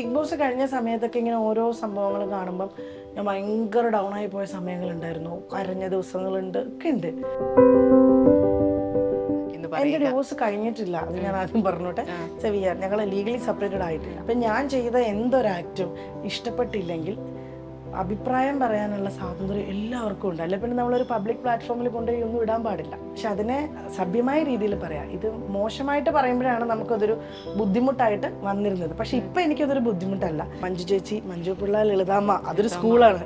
Big boss കഴിഞ്ഞ സമയത്തൊക്കെ ഇങ്ങനെ ഓരോ സംഭവങ്ങൾ കാണുമ്പം ഞാൻ ഭയങ്കര ഡൗൺ ആയി പോയ സമയങ്ങളുണ്ടായിരുന്നു. കരഞ്ഞ ദിവസങ്ങളുണ്ട് ഒക്കെ ഉണ്ട്. എന്റെ ഡിവോഴ്സ് കഴിഞ്ഞിട്ടില്ല അത് ഞാൻ ആദ്യം പറഞ്ഞോട്ടെ. ചെവിയാർ ഞങ്ങൾ ലീഗലി സെപ്പറേറ്റഡ് ആയിട്ടില്ല. അപ്പൊ ഞാൻ ചെയ്ത എന്തൊരാക്റ്റും ഇഷ്ടപ്പെട്ടില്ലെങ്കിൽ അഭിപ്രായം പറയാനുള്ള സ്വാതന്ത്ര്യം എല്ലാവർക്കും ഉണ്ട്. അല്ലെ പിന്നെ നമ്മളൊരു പബ്ലിക് പ്ലാറ്റ്ഫോമിൽ കൊണ്ടുപോയി ഒന്നും ഇടാൻ പാടില്ല. പക്ഷെ അതിനെ സഭ്യമായ രീതിയിൽ പറയാം. ഇത് മോശമായിട്ട് പറയുമ്പോഴാണ് നമുക്കതൊരു ബുദ്ധിമുട്ടായിട്ട് വന്നിരുന്നത്. പക്ഷെ ഇപ്പൊ എനിക്കതൊരു ബുദ്ധിമുട്ടല്ല. മഞ്ജു ചേച്ചി മഞ്ജു പിള്ള ലളിതാമ്മ അതൊരു സ്കൂളാണ്.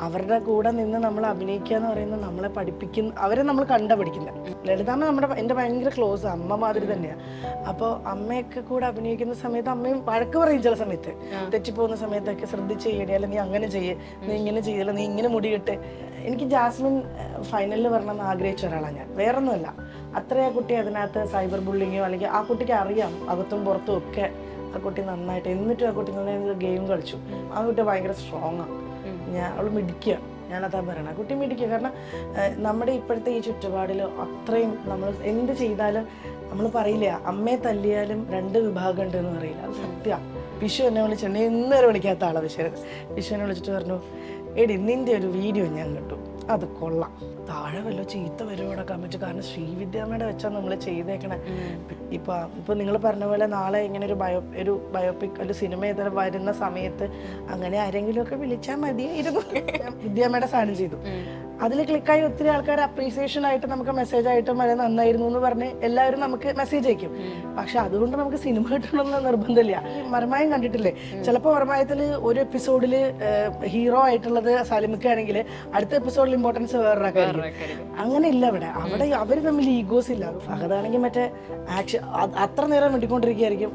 അവരുടെ കൂടെ നിന്ന് നമ്മൾ അഭിനയിക്കുക എന്ന് പറയുന്നത് നമ്മളെ പഠിപ്പിക്കുന്ന അവരെ നമ്മൾ കണ്ട പഠിക്കുന്നത് ലളിതാമ്മ നമ്മുടെ എന്റെ ഭയങ്കര ക്ലോസ് അമ്മ മാതിരി തന്നെയാണ് അപ്പോൾ അമ്മയൊക്കെ കൂടെ അഭിനയിക്കുന്ന സമയത്ത് അമ്മയും വഴക്ക് പറയും ചില സമയത്ത്. തെറ്റിപ്പോകുന്ന സമയത്തൊക്കെ ശ്രദ്ധിച്ച് ചെയ്യണേ അല്ലെങ്കിൽ നീ അങ്ങനെ ചെയ്യ്. നീ ഇങ്ങനെ ചെയ്തില്ല നീ ഇങ്ങനെ മുടി മുടിയിട്ട് എനിക്ക് ജാസ്മിൻ ഫൈനലിൽ വരണമെന്ന് ആഗ്രഹിച്ച ഒരാളാണ് ഞാൻ. വേറൊന്നുമല്ല. അത്ര ആ കുട്ടി അതിനകത്ത് സൈബർ ബുള്ളിങ്ങോ അല്ലെങ്കിൽ ആ കുട്ടിക്ക് അറിയാം അകത്തും പുറത്തും ഒക്കെ ആ കുട്ടി നന്നായിട്ട്. എന്നിട്ടും ആ കുട്ടി നന്നായി ഗെയിം കളിച്ചു. ആ കുട്ടി ഭയങ്കര സ്ട്രോങ് ആണ് ഞാൻ അവൾ മിടിക്കുക ഞാനതാ പറയണ. കുട്ടി മിടിക്കുക കാരണം നമ്മുടെ ഇപ്പോഴത്തെ ഈ ചുറ്റുപാടിൽ അത്രയും നമ്മൾ എന്ത് ചെയ്താലും നമ്മൾ പറയില്ല അമ്മയെ തല്ലിയാലും രണ്ട് വിഭാഗം ഉണ്ട് എന്ന് പറയില്ല. അത് സത്യ. വിഷു എന്നെ വിളിച്ചിട്ടുണ്ട്. ഇന്നേരം വിളിക്കാത്ത ആളെ വിഷു. വിഷു എന്നെ വിളിച്ചിട്ട് പറഞ്ഞു എടി നിന്റെ ഒരു വീഡിയോ ഞാൻ കിട്ടും അത് കൊള്ളാം. താഴെ വല്ല ചീത്ത വരുവോടെ കമ്മിറ്റ് കാരണം ശ്രീവിദ്യാമ്മയുടെ വെച്ചാൽ നമ്മൾ ചെയ്തേക്കണേ. ഇപ്പൊ ഇപ്പൊ നിങ്ങൾ പറഞ്ഞ പോലെ നാളെ ഇങ്ങനെ ഒരു ബയോ ഒരു ബയോപിക് ഒരു സിനിമ ഏതാ വരുന്ന സമയത്ത് അങ്ങനെ ആരെങ്കിലും ഒക്കെ വിളിച്ചാൽ മതിയായിരുന്നു വിദ്യാമ്മയുടെ സാധനം ചെയ്തു. അതിൽ ക്ലിക്കായി ഒത്തിരി ആൾക്കാർ അപ്രീസിയേഷൻ ആയിട്ട് നമുക്ക് മെസ്സേജ് ആയിട്ടും വളരെ നന്നായിരുന്നു എന്ന് പറഞ്ഞ് എല്ലാവരും നമുക്ക് മെസ്സേജ് അയക്കും. പക്ഷെ അതുകൊണ്ട് നമുക്ക് സിനിമ കിട്ടണമെന്ന് നിർബന്ധമില്ല. മർമായം കണ്ടിട്ടില്ലേ? ചിലപ്പോൾ മർമായത്തിൽ ഒരു എപ്പിസോഡിൽ ഹീറോ ആയിട്ടുള്ളത് സലിമിക്കാണെങ്കിൽ അടുത്ത എപ്പിസോഡിൽ ഇമ്പോർട്ടൻസ് വേറൊരാൾക്കായിരിക്കും അങ്ങനെ ഇല്ല അവിടെ അവിടെ അവർ തമ്മിൽ ഈഗോസ് ഇല്ല. ഫഹദാണെങ്കിൽ മറ്റേ ആക്ഷൻ അത്ര നേരം വേണ്ടിക്കൊണ്ടിരിക്കുകയായിരിക്കും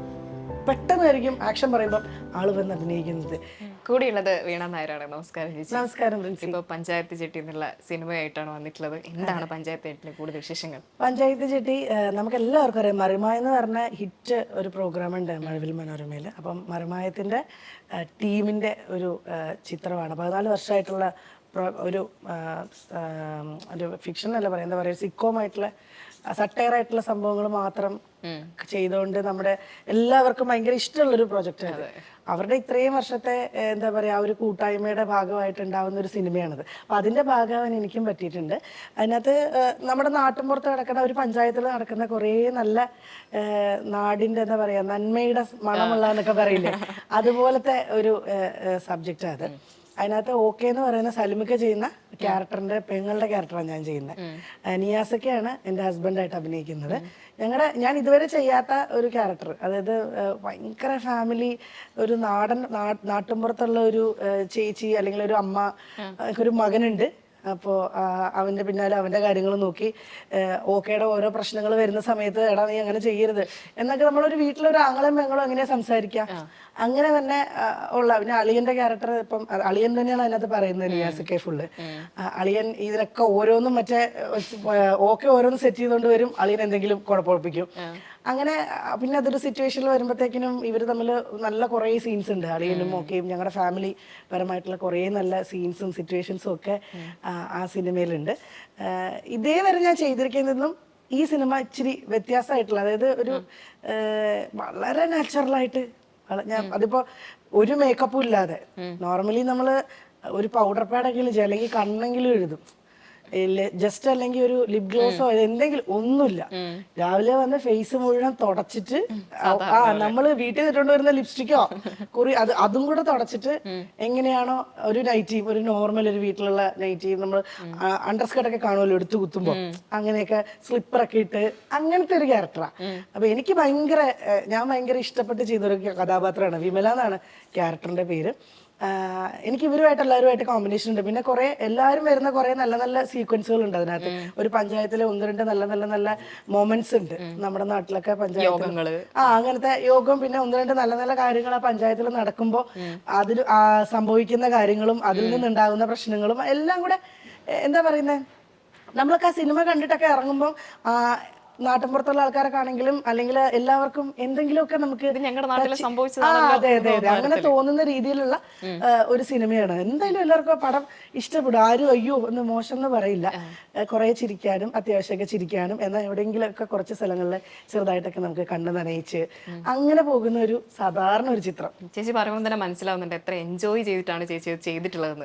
പെട്ടെന്നായിരിക്കും ആക്ഷൻ പറയുമ്പോൾ ആൾ വന്ന് അഭിനയിക്കുന്നത്. കൂടിയുള്ളത് വീണ നായരാണ്. നമസ്കാരം ചേച്ചി. നമസ്കാരം പ്രിൻസി. ഇപ്പൊ പഞ്ചായത്ത് ചെട്ടി എന്നുള്ള സിനിമയായിട്ടാണ് വന്നിട്ടുള്ളത്. എന്താണ് പഞ്ചായത്ത് ചെട്ടിലെ കൂടുതൽ വിശേഷങ്ങൾ? പഞ്ചായത്ത് ചെട്ടി നമുക്ക് എല്ലാവർക്കും അറിയാം. മറിമായ എന്ന് പറഞ്ഞ ഹിറ്റ് ഒരു പ്രോഗ്രാം ഉണ്ട് മഴവിൽ മനോരമയിൽ. അപ്പം മറിമായത്തിന്റെ ടീമിന്റെ ഒരു ചിത്രമാണ്. പതിനാല് വർഷമായിട്ടുള്ള ഒരു ഒരു ഫിക്ഷൻ അല്ല പറയാം എന്താ പറയുക സിക്കോമായിട്ടുള്ള സട്ടയർ ആയിട്ടുള്ള സംഭവങ്ങൾ മാത്രം ചെയ്തുകൊണ്ട് നമ്മുടെ എല്ലാവർക്കും ഭയങ്കര ഇഷ്ടമുള്ളൊരു പ്രൊജക്റ്റ് ആണ് അവരുടെ ഇത്രയും വർഷത്തെ എന്താ പറയാ ആ ഒരു കൂട്ടായ്മയുടെ ഭാഗമായിട്ട് ഉണ്ടാവുന്ന ഒരു സിനിമയാണത്. അപ്പൊ അതിന്റെ ഭാഗമാവാൻ എനിക്കും പറ്റിയിട്ടുണ്ട്. അതിനകത്ത് നമ്മുടെ നാട്ടിൻപുറത്ത് നടക്കുന്ന ഒരു പഞ്ചായത്തിൽ നടക്കുന്ന കുറേ നല്ല നാടിന്റെ നാടിന്റെ എന്താ പറയാ നന്മയുടെ മണമുള്ള എന്നൊക്കെ പറയില്ലേ? അതുപോലത്തെ ഒരു സബ്ജക്റ്റ് അത്. അതിനകത്ത് ഓക്കെ എന്ന് പറയുന്ന സലിമിക്ക ചെയ്യുന്ന ക്യാരക്ടറിന്റെ പെങ്ങളുടെ ക്യാരക്ടറാണ് ഞാൻ ചെയ്യുന്നത്. നിയാസൊക്കെയാണ് എന്റെ ഹസ്ബൻഡായിട്ട് അഭിനയിക്കുന്നത്. ഞങ്ങളുടെ ഞാൻ ഇതുവരെ ചെയ്യാത്ത ഒരു ക്യാരക്ടർ അതായത് ഭയങ്കര ഫാമിലി ഒരു നാടൻ നാ- നാട്ടിൻപുറത്തുള്ള ഒരു ചേച്ചി അല്ലെങ്കിൽ ഒരു അമ്മ ഒരു മകനുണ്ട്. അപ്പോൾ അവന്റെ പിന്നാലെ അവന്റെ കാര്യങ്ങൾ നോക്കി ഓക്കേടെ ഓരോ പ്രശ്നങ്ങൾ വരുന്ന സമയത്ത് എടാ നീ അങ്ങനെ ചെയ്യരുത്. എന്നൊക്കെ നമ്മളൊരു വീട്ടിലൊരു ആങ്ങളും പെങ്ങളും എങ്ങനെയാ സംസാരിക്കാം? അങ്ങനെ തന്നെ ഉള്ള പിന്നെ അളിയന്റെ ക്യാരക്ടർ ഇപ്പം അളിയൻ തന്നെയാണ് അതിനകത്ത് പറയുന്നത് നിയാസൊക്കെ ഫുള്ള് അളിയൻ ഇതിനൊക്കെ ഓരോന്നും മറ്റേ ഓക്കെ ഓരോന്നും സെറ്റ് ചെയ്തുകൊണ്ട് വരും അളിയൻ എന്തെങ്കിലും കുഴപ്പമൊപ്പിക്കും അങ്ങനെ പിന്നെ അതൊരു സിറ്റുവേഷനിൽ വരുമ്പോഴത്തേക്കിനും ഇവർ തമ്മിൽ നല്ല കുറേ സീൻസ് ഉണ്ട്. അളിയനും ഒക്കെയും ഞങ്ങളുടെ ഫാമിലി പരമായിട്ടുള്ള കുറേ നല്ല സീൻസും സിറ്റുവേഷൻസും ഒക്കെ ആ, സിനിമയിലുണ്ട് ഇതേ വരെ ഞാൻ ചെയ്തിരിക്കുന്നതും ഈ സിനിമ ഇച്ചിരി വ്യത്യാസമായിട്ടുള്ള അതായത് ഒരു വളരെ നാച്ചുറലായിട്ട് ഞാൻ അതിപ്പോ ഒരു മേക്കപ്പും ഇല്ലാതെ. നോർമലി നമ്മൾ ഒരു പൗഡർ പാഡെങ്കിലും അല്ലെങ്കിൽ കണ്ണെങ്കിലും എഴുതും. ജസ്റ്റ് അല്ലെങ്കിൽ ഒരു ലിപ് ഗ്ലോസോ എന്തെങ്കിലും ഒന്നുമില്ല. രാവിലെ വന്ന് ഫേസ് മുഴുവൻ തുടച്ചിട്ട് ആ നമ്മൾ വീട്ടിൽ നിന്നിട്ടുണ്ട് വരുന്ന ലിപ്സ്റ്റിക്കോ കുറി അത് അതും കൂടെ തുടച്ചിട്ട് എങ്ങനെയാണോ ഒരു നൈറ്റിയും ഒരു നോർമൽ ഒരു വീട്ടിലുള്ള നൈറ്റിയും നമ്മൾ അണ്ടർസ്കർട്ട് ഒക്കെ കാണുമല്ലോ എടുത്തു കുത്തുമ്പോ. അങ്ങനെയൊക്കെ സ്ലിപ്പറൊക്കെ ഇട്ട് അങ്ങനത്തെ ഒരു ക്യാരക്ടറാ അപ്പൊ എനിക്ക് ഭയങ്കര ഞാൻ ഭയങ്കര ഇഷ്ടപ്പെട്ട് ചെയ്തൊരു കഥാപാത്രമാണ് വിമല എന്നാണ് ക്യാരക്ടറിന്റെ പേര്. എനിക്ക് ഇവരുമായിട്ട് എല്ലാവരുമായിട്ട് കോമ്പിനേഷൻ ഉണ്ട്. പിന്നെ കുറെ എല്ലാവരും വരുന്ന കുറെ നല്ല നല്ല സീക്വൻസുകൾ ഉണ്ട് അതിനകത്ത്. ഒരു പഞ്ചായത്തിലെ ഒന്ന് രണ്ട് നല്ല നല്ല നല്ല മൊമെന്റ്സ് ഉണ്ട് നമ്മുടെ നാട്ടിലൊക്കെ പഞ്ചായത്ത് ആ അങ്ങനത്തെ യോഗം പിന്നെ ഒന്ന് രണ്ട് നല്ല നല്ല കാര്യങ്ങൾ ആ പഞ്ചായത്തിൽ നടക്കുമ്പോൾ അതിൽ സംഭവിക്കുന്ന കാര്യങ്ങളും അതിൽ നിന്നുണ്ടാകുന്ന പ്രശ്നങ്ങളും എല്ലാം കൂടെ എന്താ പറയുന്നത് നമ്മളൊക്കെ ആ സിനിമ കണ്ടിട്ടൊക്കെ ഇറങ്ങുമ്പോൾ നാട്ടിൻപുറത്തുള്ള ആൾക്കാരൊക്കെ ആണെങ്കിലും അല്ലെങ്കിൽ എല്ലാവർക്കും എന്തെങ്കിലുമൊക്കെ നമുക്ക് ഞങ്ങളുടെ നാട്ടിൽ അതെ അതെ അതെ. അങ്ങനെ തോന്നുന്ന രീതിയിലുള്ള ഒരു സിനിമയാണ്. എന്തായാലും എല്ലാവർക്കും ആ പടം ഇഷ്ടപ്പെടും. ആരും അയ്യോ ഒന്ന് മോശം എന്ന് പറയില്ല കുറെ ചിരിക്കാനും അത്യാവശ്യമൊക്കെ ചിരിക്കാനും എന്നാൽ എവിടെയെങ്കിലുമൊക്കെ കുറച്ച് സ്ഥലങ്ങളിൽ ചെറുതായിട്ടൊക്കെ നമുക്ക് കണ്ണ് നനയിച്ച് അങ്ങനെ പോകുന്ന ഒരു സാധാരണ ഒരു ചിത്രം. ചേച്ചി പറയുമ്പോൾ തന്നെ മനസ്സിലാവുന്നുണ്ട്. എത്ര എൻജോയ് ചെയ്തിട്ടാണ് ചേച്ചി ചെയ്തിട്ടുള്ളത്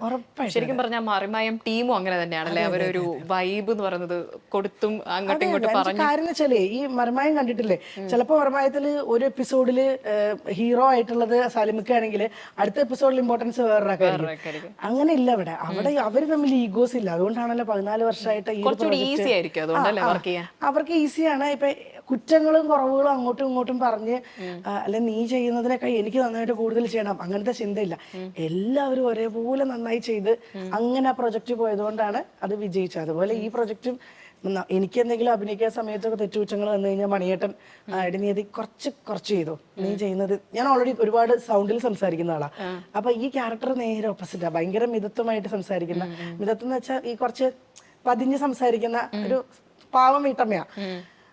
ശരിക്കും പറഞ്ഞാൽ മറിമായം ടീമും അങ്ങനെ തന്നെയാണല്ലേ? അവരൊരു വൈബ് എന്ന് പറയുന്നത് കൊടുത്തും അങ്ങോട്ടും ഇങ്ങോട്ടും പറഞ്ഞു കാര്യം വെച്ചാലേ ഈ മർമായം കണ്ടിട്ടില്ലേ? ചിലപ്പോ മർമായത്തിൽ ഒരു എപ്പിസോഡിൽ ഹീറോ ആയിട്ടുള്ളത് സലിമിക്കാണെങ്കിൽ അടുത്ത എപ്പിസോഡിൽ ഇമ്പോർട്ടൻസ് വേറൊരാൾക്കായിരിക്കും. അങ്ങനെ ഇല്ല അവിടെ അവിടെ അവർ തമ്മിൽ ഈഗോസ് ഇല്ല. അതുകൊണ്ടാണല്ലോ പതിനാല് വർഷമായിട്ട് ഈ ഒരു അവർക്ക് ഈസിയാണ് ഇപ്പൊ കുറ്റങ്ങളും കുറവുകളും അങ്ങോട്ടും ഇങ്ങോട്ടും പറഞ്ഞ് അല്ലെ നീ ചെയ്യുന്നതിനൊക്കെ എനിക്ക് നന്നായിട്ട് കൂടുതൽ ചെയ്യണം. അങ്ങനത്തെ ചിന്തയില്ല. എല്ലാവരും ഒരേപോലെ നന്നായി ചെയ്ത് അങ്ങനെ ആ പ്രൊജക്ട് പോയതുകൊണ്ടാണ് അത് വിജയിച്ചത്. അതുപോലെ ഈ പ്രൊജക്റ്റും എനിക്ക് എന്തെങ്കിലും അഭിനയിക്കാൻ സമയത്തൊക്കെ തെറ്റുകുറ്റങ്ങൾ വന്നു കഴിഞ്ഞാൽ മണിയേട്ടൻ ആയിട്ട് എടി നീ അത് കുറച്ച് കുറച്ച് ചെയ്തു. നീ ചെയ്യുന്നത് ഞാൻ ഓൾറെഡി ഒരുപാട് സൗണ്ടിൽ സംസാരിക്കുന്ന ആളാ. അപ്പൊ ഈ ക്യാരക്ടർ നേരെ ഓപ്പോസിറ്റാ ഭയങ്കര മിതത്വമായിട്ട് സംസാരിക്കുന്ന മിതത്വം എന്ന് വെച്ചാൽ ഈ കുറച്ച് പതിഞ്ഞ് സംസാരിക്കുന്ന ഒരു പാവം വീട്ടമ്മയാ.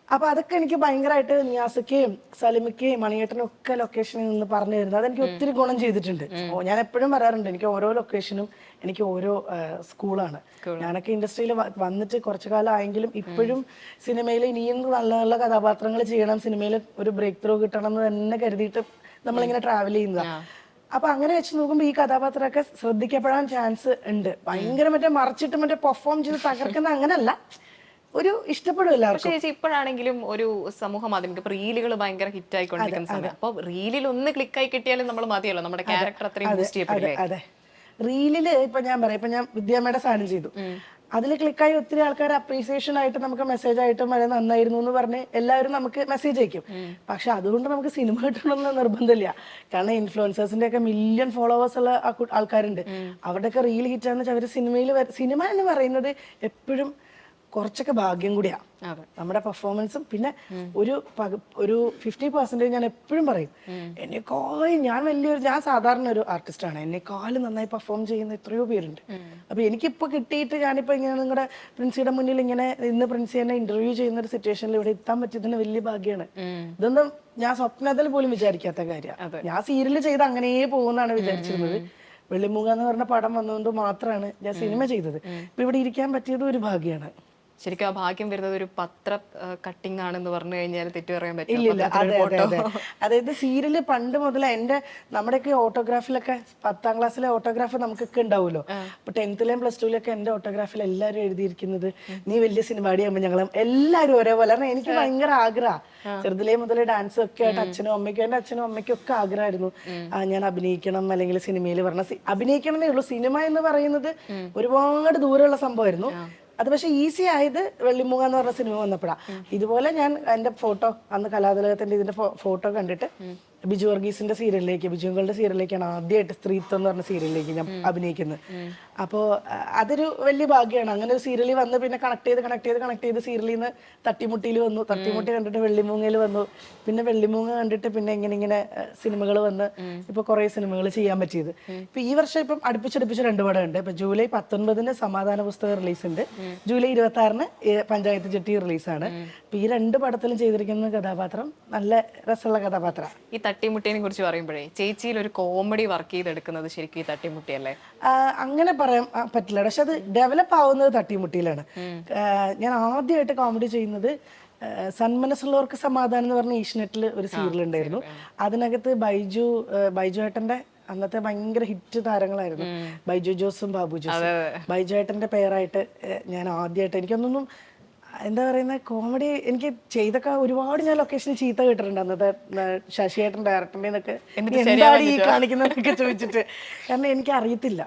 അപ്പൊ അതൊക്കെ എനിക്ക് ഭയങ്കരമായിട്ട് നിയാസക്കയും സലിമിക്കയും മണിയേട്ടനും ഒക്കെ ലൊക്കേഷനിൽ നിന്ന് പറഞ്ഞു തരുന്നത്. അതെനിക്ക് ഒത്തിരി ഗുണം ചെയ്തിട്ടുണ്ട്. ഓ, ഞാൻ എപ്പോഴും പറയാറുണ്ട് എനിക്ക് ഓരോ ലൊക്കേഷനും എനിക്ക് ഓരോ സ്കൂളാണ് ഞാനൊക്കെ ഇൻഡസ്ട്രിയിൽ വന്നിട്ട് കുറച്ചു കാലം ആയെങ്കിലും ഇപ്പോഴും സിനിമയിൽ ഇനിയും നല്ല നല്ല കഥാപാത്രങ്ങൾ ചെയ്യണം സിനിമയിൽ ഒരു ബ്രേക്ക് ത്രൂ കിട്ടണം എന്ന് തന്നെ കരുതിയിട്ട് നമ്മളിങ്ങനെ ട്രാവൽ ചെയ്യുന്നതാണ് അപ്പൊ അങ്ങനെ വെച്ച് നോക്കുമ്പോ ഈ കഥാപാത്രമൊക്കെ ശ്രദ്ധിക്കപ്പെടാൻ ചാൻസ് ഉണ്ട്. ഭയങ്കര മറ്റേ മറിച്ചിട്ട് മറ്റേ പെർഫോം ചെയ്ത് തകർക്കുന്ന അങ്ങനല്ല. ഒരു ഇഷ്ടപ്പെടും എല്ലാവർക്കും. ചേച്ചി ഇപ്പോഴാണെങ്കിലും ഒരു സമൂഹ മാധ്യമം ഇപ്പൊ റീലുകൾ ഭയങ്കര ഹിറ്റ് ആയിക്കൊണ്ടിരിക്കുന്ന സമയം. അപ്പൊ റീലിൽ ഒന്ന് ക്ലിക്ക് ആയി കിട്ടിയാലും നമ്മൾ മതിയല്ലോ. നമ്മുടെ ക്യാരക്ടർ അത്രയും ബൂസ്റ്റ് അതെ ചെയ്യപ്പെടില്ലേ അതെ. റീലിൽ ഇപ്പൊ ഞാൻ പറയാം ഇപ്പൊ ഞാൻ വിദ്യാമ്മയുടെ സാധനം ചെയ്തു. അതിൽ ക്ലിക്കായി ഒത്തിരി ആൾക്കാർ അപ്രീസിയേഷൻ ആയിട്ട് നമുക്ക് മെസ്സേജ് ആയിട്ടും വളരെ നന്നായിരുന്നു എന്ന് പറഞ്ഞ് എല്ലാവരും നമുക്ക് മെസ്സേജ് അയക്കും. പക്ഷെ അതുകൊണ്ട് നമുക്ക് സിനിമ കിട്ടണമെന്ന് നിർബന്ധമില്ല. കാരണം ഇൻഫ്ലുവൻസേഴ്സിന്റെ ഒക്കെ മില്യൺ ഫോളോവേഴ്സ് ഉള്ള ആൾക്കാരുണ്ട്. അവരുടെയൊക്കെ റീൽ ഹിറ്റ് ആണെന്ന് വെച്ചാൽ അവർ സിനിമയിൽ സിനിമ എന്ന് പറയുന്നത് എപ്പോഴും കുറച്ചൊക്കെ ഭാഗ്യം കൂടിയാ. നമ്മുടെ പെർഫോമൻസും പിന്നെ ഒരു ഒരു ഫിഫ്റ്റി പെർസെന്റേജ് ഞാൻ എപ്പോഴും പറയും എന്നെക്കാളും ഞാൻ വലിയൊരു ഞാൻ സാധാരണ ഒരു ആർട്ടിസ്റ്റാണ് എന്നെക്കാളും നന്നായി പെർഫോം ചെയ്യുന്ന എത്രയോ പേരുണ്ട്. അപ്പൊ എനിക്കിപ്പോ കിട്ടിയിട്ട് ഞാനിപ്പോ ഇങ്ങനെ നിങ്ങളുടെ പ്രിൻസിയുടെ മുന്നിൽ ഇങ്ങനെ ഇന്ന് പ്രിൻസി എന്നെ ഇന്റർവ്യൂ ചെയ്യുന്ന ഒരു സിറ്റുവേഷനിൽ ഇവിടെ എത്താൻ പറ്റിയതിന് വലിയ ഭാഗ്യമാണ് ഇതൊന്നും ഞാൻ സ്വപ്നത്തിൽ പോലും വിചാരിക്കാത്ത കാര്യമാണ് ഞാൻ സീരിയൽ ചെയ്ത് അങ്ങനെ പോകുന്നാണ് വിചാരിച്ചിരുന്നത്. വെള്ളിമുഖ എന്ന് പറഞ്ഞ പടം വന്നതുകൊണ്ട് മാത്രമാണ് ഞാൻ സിനിമ ചെയ്തത്. ഇപ്പൊ ഇവിടെ ഇരിക്കാൻ പറ്റിയത് ഒരു ഭാഗ്യമാണ് ശരിക്കും ആ ഭാഗ്യം വരുന്നത് ഒരു പത്ര കട്ടിംഗ് ആണെന്ന് പറഞ്ഞു കഴിഞ്ഞാൽ തെറ്റു പറയാൻ പറ്റില്ല. അതായത് സീരിയൽ പണ്ട് മുതൽ എന്റെ നമ്മുടെയൊക്കെ ഓട്ടോഗ്രാഫിലൊക്കെ പത്താം ക്ലാസ്സിലെ ഓട്ടോഗ്രാഫ് നമുക്കൊക്കെ ഉണ്ടാവുമല്ലോ. അപ്പൊ ടെൻത്തിലെയും പ്ലസ് ടുവിലൊക്കെ എന്റെ ഓട്ടോഗ്രാഫിൽ എല്ലാവരും എഴുതിയിരിക്കുന്നത് നീ വലിയ സിനിമാടിയാകുമ്പോൾ ഞങ്ങളും എല്ലാവരും ഒരേപോലെ. കാരണം എനിക്ക് ഭയങ്കര ആഗ്രഹ. ചെറുതിലേ മുതൽ ഡാൻസ് ഒക്കെ ആയിട്ട് അച്ഛനും അമ്മയ്ക്കും എന്റെ അച്ഛനും അമ്മയ്ക്കും ഒക്കെ ആഗ്രഹമായിരുന്നു. ആ ഞാൻ അഭിനയിക്കണം അല്ലെങ്കിൽ സിനിമയിൽ പറഞ്ഞ അഭിനയിക്കണമെന്നേ ഉള്ളൂ. സിനിമ എന്ന് പറയുന്നത് ഒരുപാട് ദൂരമുള്ള സംഭവമായിരുന്നു. അത് പക്ഷെ ഈസി ആയത് വെള്ളിമുഖ എന്ന് പറഞ്ഞ സിനിമ വന്നപ്പോഴാ. ഇതുപോലെ ഞാൻ എന്റെ ഫോട്ടോ അന്ന് കലാതിലകത്തിന്റെ ഇതിന്റെ ഫോട്ടോ കണ്ടിട്ട് ബിജു വർഗീസിന്റെ സീരിയലിലേക്ക് ബിജുങ്ങളുടെ സീരിയലിലേക്കാണ് ആദ്യമായിട്ട് സ്ത്രീത്വം എന്ന് പറഞ്ഞ സീരിയലിലേക്ക് ഞാൻ അഭിനയിക്കുന്നത്. അപ്പോ അതൊരു വലിയ ഭാഗ്യമാണ്. അങ്ങനെ ഒരു സീരിയലിൽ വന്ന് പിന്നെ കണക്ട് ചെയ്ത് കണക്ട് ചെയ്ത് കണക്ട് ചെയ്ത് സീരിയലിൽ നിന്ന് തട്ടിമുട്ടിയിൽ വന്നു. തട്ടിമുട്ടി കണ്ടിട്ട് വെള്ളിമൂങ്ങയിൽ വന്നു. പിന്നെ വെള്ളിമൂങ്ങ കണ്ടിട്ട് പിന്നെ ഇങ്ങനെ ഇങ്ങനെ സിനിമകൾ വന്ന് ഇപ്പൊ കുറെ സിനിമകൾ ചെയ്യാൻ പറ്റിയത്. ഇപ്പൊ ഈ വർഷം ഇപ്പം അടുപ്പിച്ചടുപ്പിച്ച് രണ്ട് പടം ഉണ്ട് ഇപ്പൊ ജൂലൈ പത്തൊൻപതിന് സമാധാന പുസ്തകം റിലീസ് ഉണ്ട് ജൂലൈ ഇരുപത്തി ആറിന് പഞ്ചായത്ത് ചെട്ടി റിലീസാണ്. അപ്പൊ ഈ രണ്ട് പടത്തിലും ചെയ്തിരിക്കുന്ന കഥാപാത്രം നല്ല രസമുള്ള കഥാപാത്രം. ഈ തട്ടിമുട്ടിയെ കുറിച്ച് പറയുമ്പോഴേ ചേച്ചിയിൽ ഒരു കോമഡി വർക്ക് ചെയ്തെടുക്കുന്നത് ശരിക്കും ഈ തട്ടിമുട്ടിയല്ലേ? അങ്ങനെ പറയാൻ പറ്റില്ല. പക്ഷെ അത് ഡെവലപ്പ് ആവുന്നത് തട്ടിമുട്ടിയിലാണ്. ഞാൻ ആദ്യമായിട്ട് കോമഡി ചെയ്യുന്നത് സന്മനസ്സുള്ളവർക്ക് സമാധാനം എന്ന് പറഞ്ഞ ഈഷ്നെറ്റിൽ ഒരു സീരിയൽ ഉണ്ടായിരുന്നു അതിനകത്ത് ബൈജു ബൈജു ഏട്ടന്റെ അന്നത്തെ ഭയങ്കര ഹിറ്റ് താരങ്ങളായിരുന്നു. ബൈജു ജോസും ബാബു ജോസും. ബൈജു ഏട്ടന്റെ പേരായിട്ട് ഞാൻ ആദ്യമായിട്ട് എനിക്കൊന്നും എന്താ പറയുന്ന കോമഡി എനിക്ക് ചെയ്തൊക്കെ ഒരുപാട് ഞാൻ ലൊക്കേഷനിൽ ചീത്ത കേട്ടിട്ടുണ്ട് അന്നത്തെ ശശിയേട്ടൻ ഡയറക്ടറിന്റെ നിന്നൊക്കെ എന്താണ് ഈ കാണിക്കുന്നതൊക്കെ ചോദിച്ചിട്ട്. കാരണം എനിക്ക് അറിയത്തില്ല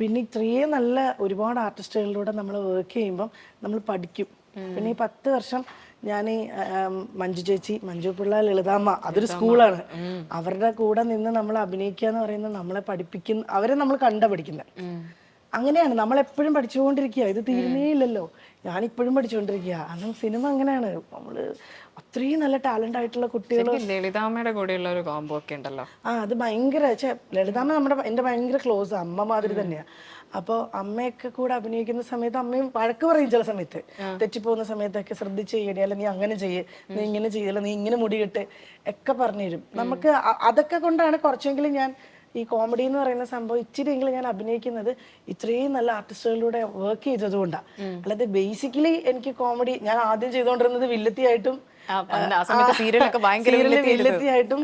പിന്നെ ഇത്രയും നല്ല ഒരുപാട് ആർട്ടിസ്റ്റുകളിലൂടെ നമ്മൾ വർക്ക് ചെയ്യുമ്പം നമ്മൾ പഠിക്കും. പിന്നെ ഈ പത്ത് വർഷം ഞാൻ ഈ മഞ്ജു ചേച്ചി മഞ്ജു പിള്ള ലളിതാമ്മ അതൊരു സ്കൂളാണ്. അവരുടെ കൂടെ നിന്ന് നമ്മൾ അഭിനയിക്കുക എന്ന് പറയുന്നത് നമ്മളെ പഠിപ്പിക്കുന്ന അവരെ നമ്മൾ കണ്ട പഠിക്കുന്നത് അങ്ങനെയാണ്. നമ്മൾ എപ്പോഴും പഠിച്ചുകൊണ്ടിരിക്കുക. ഇത് തീരുന്നേ ഇല്ലല്ലോ. ഞാനിപ്പോഴും പഠിച്ചുകൊണ്ടിരിക്കുക. അന്നും സിനിമ അങ്ങനെയാണ്. നമ്മൾ അത്രയും നല്ല ടാലന്റ് ആയിട്ടുള്ള കുട്ടികൾ ലളിതാമ്മയുടെ കൂടെയുള്ള ഒരു കോംബോ ഒക്കെ ഉണ്ടല്ലോ. ആ അത് ഭയങ്കര ലളിതാമ്മ നമ്മുടെ എന്റെ ഭയങ്കര ക്ലോസ് അമ്മ മാതിരി തന്നെയാ. അപ്പോൾ അമ്മയൊക്കെ കൂടെ അഭിനയിക്കുന്ന സമയത്ത് അമ്മയും വഴക്ക് പറയും ചില സമയത്ത്. തെറ്റിപ്പോകുന്ന സമയത്തൊക്കെ ശ്രദ്ധിച്ച് ചെയ്യണേ അല്ല നീ അങ്ങനെ ചെയ്യ് നീ ഇങ്ങനെ ചെയ്യല്ല നീ ഇങ്ങനെ മുടി കിട്ട് ഒക്കെ പറഞ്ഞു തരും. നമുക്ക് അതൊക്കെ കൊണ്ടാണ് കുറച്ചെങ്കിലും ഞാൻ ഈ കോമഡി എന്ന് പറയുന്ന സംഭവം ഇച്ചിരിയെങ്കിലും ഞാൻ അഭിനയിക്കുന്നത് ഇത്രയും നല്ല ആർട്ടിസ്റ്റുകളിലൂടെ വർക്ക് ചെയ്തതുകൊണ്ടാണ് അല്ലാതെ ബേസിക്കലി എനിക്ക് കോമഡി ഞാൻ ആദ്യം ചെയ്തുകൊണ്ടിരുന്നത് വില്ലത്തിയായിട്ടും വില്ലത്തിയായിട്ടും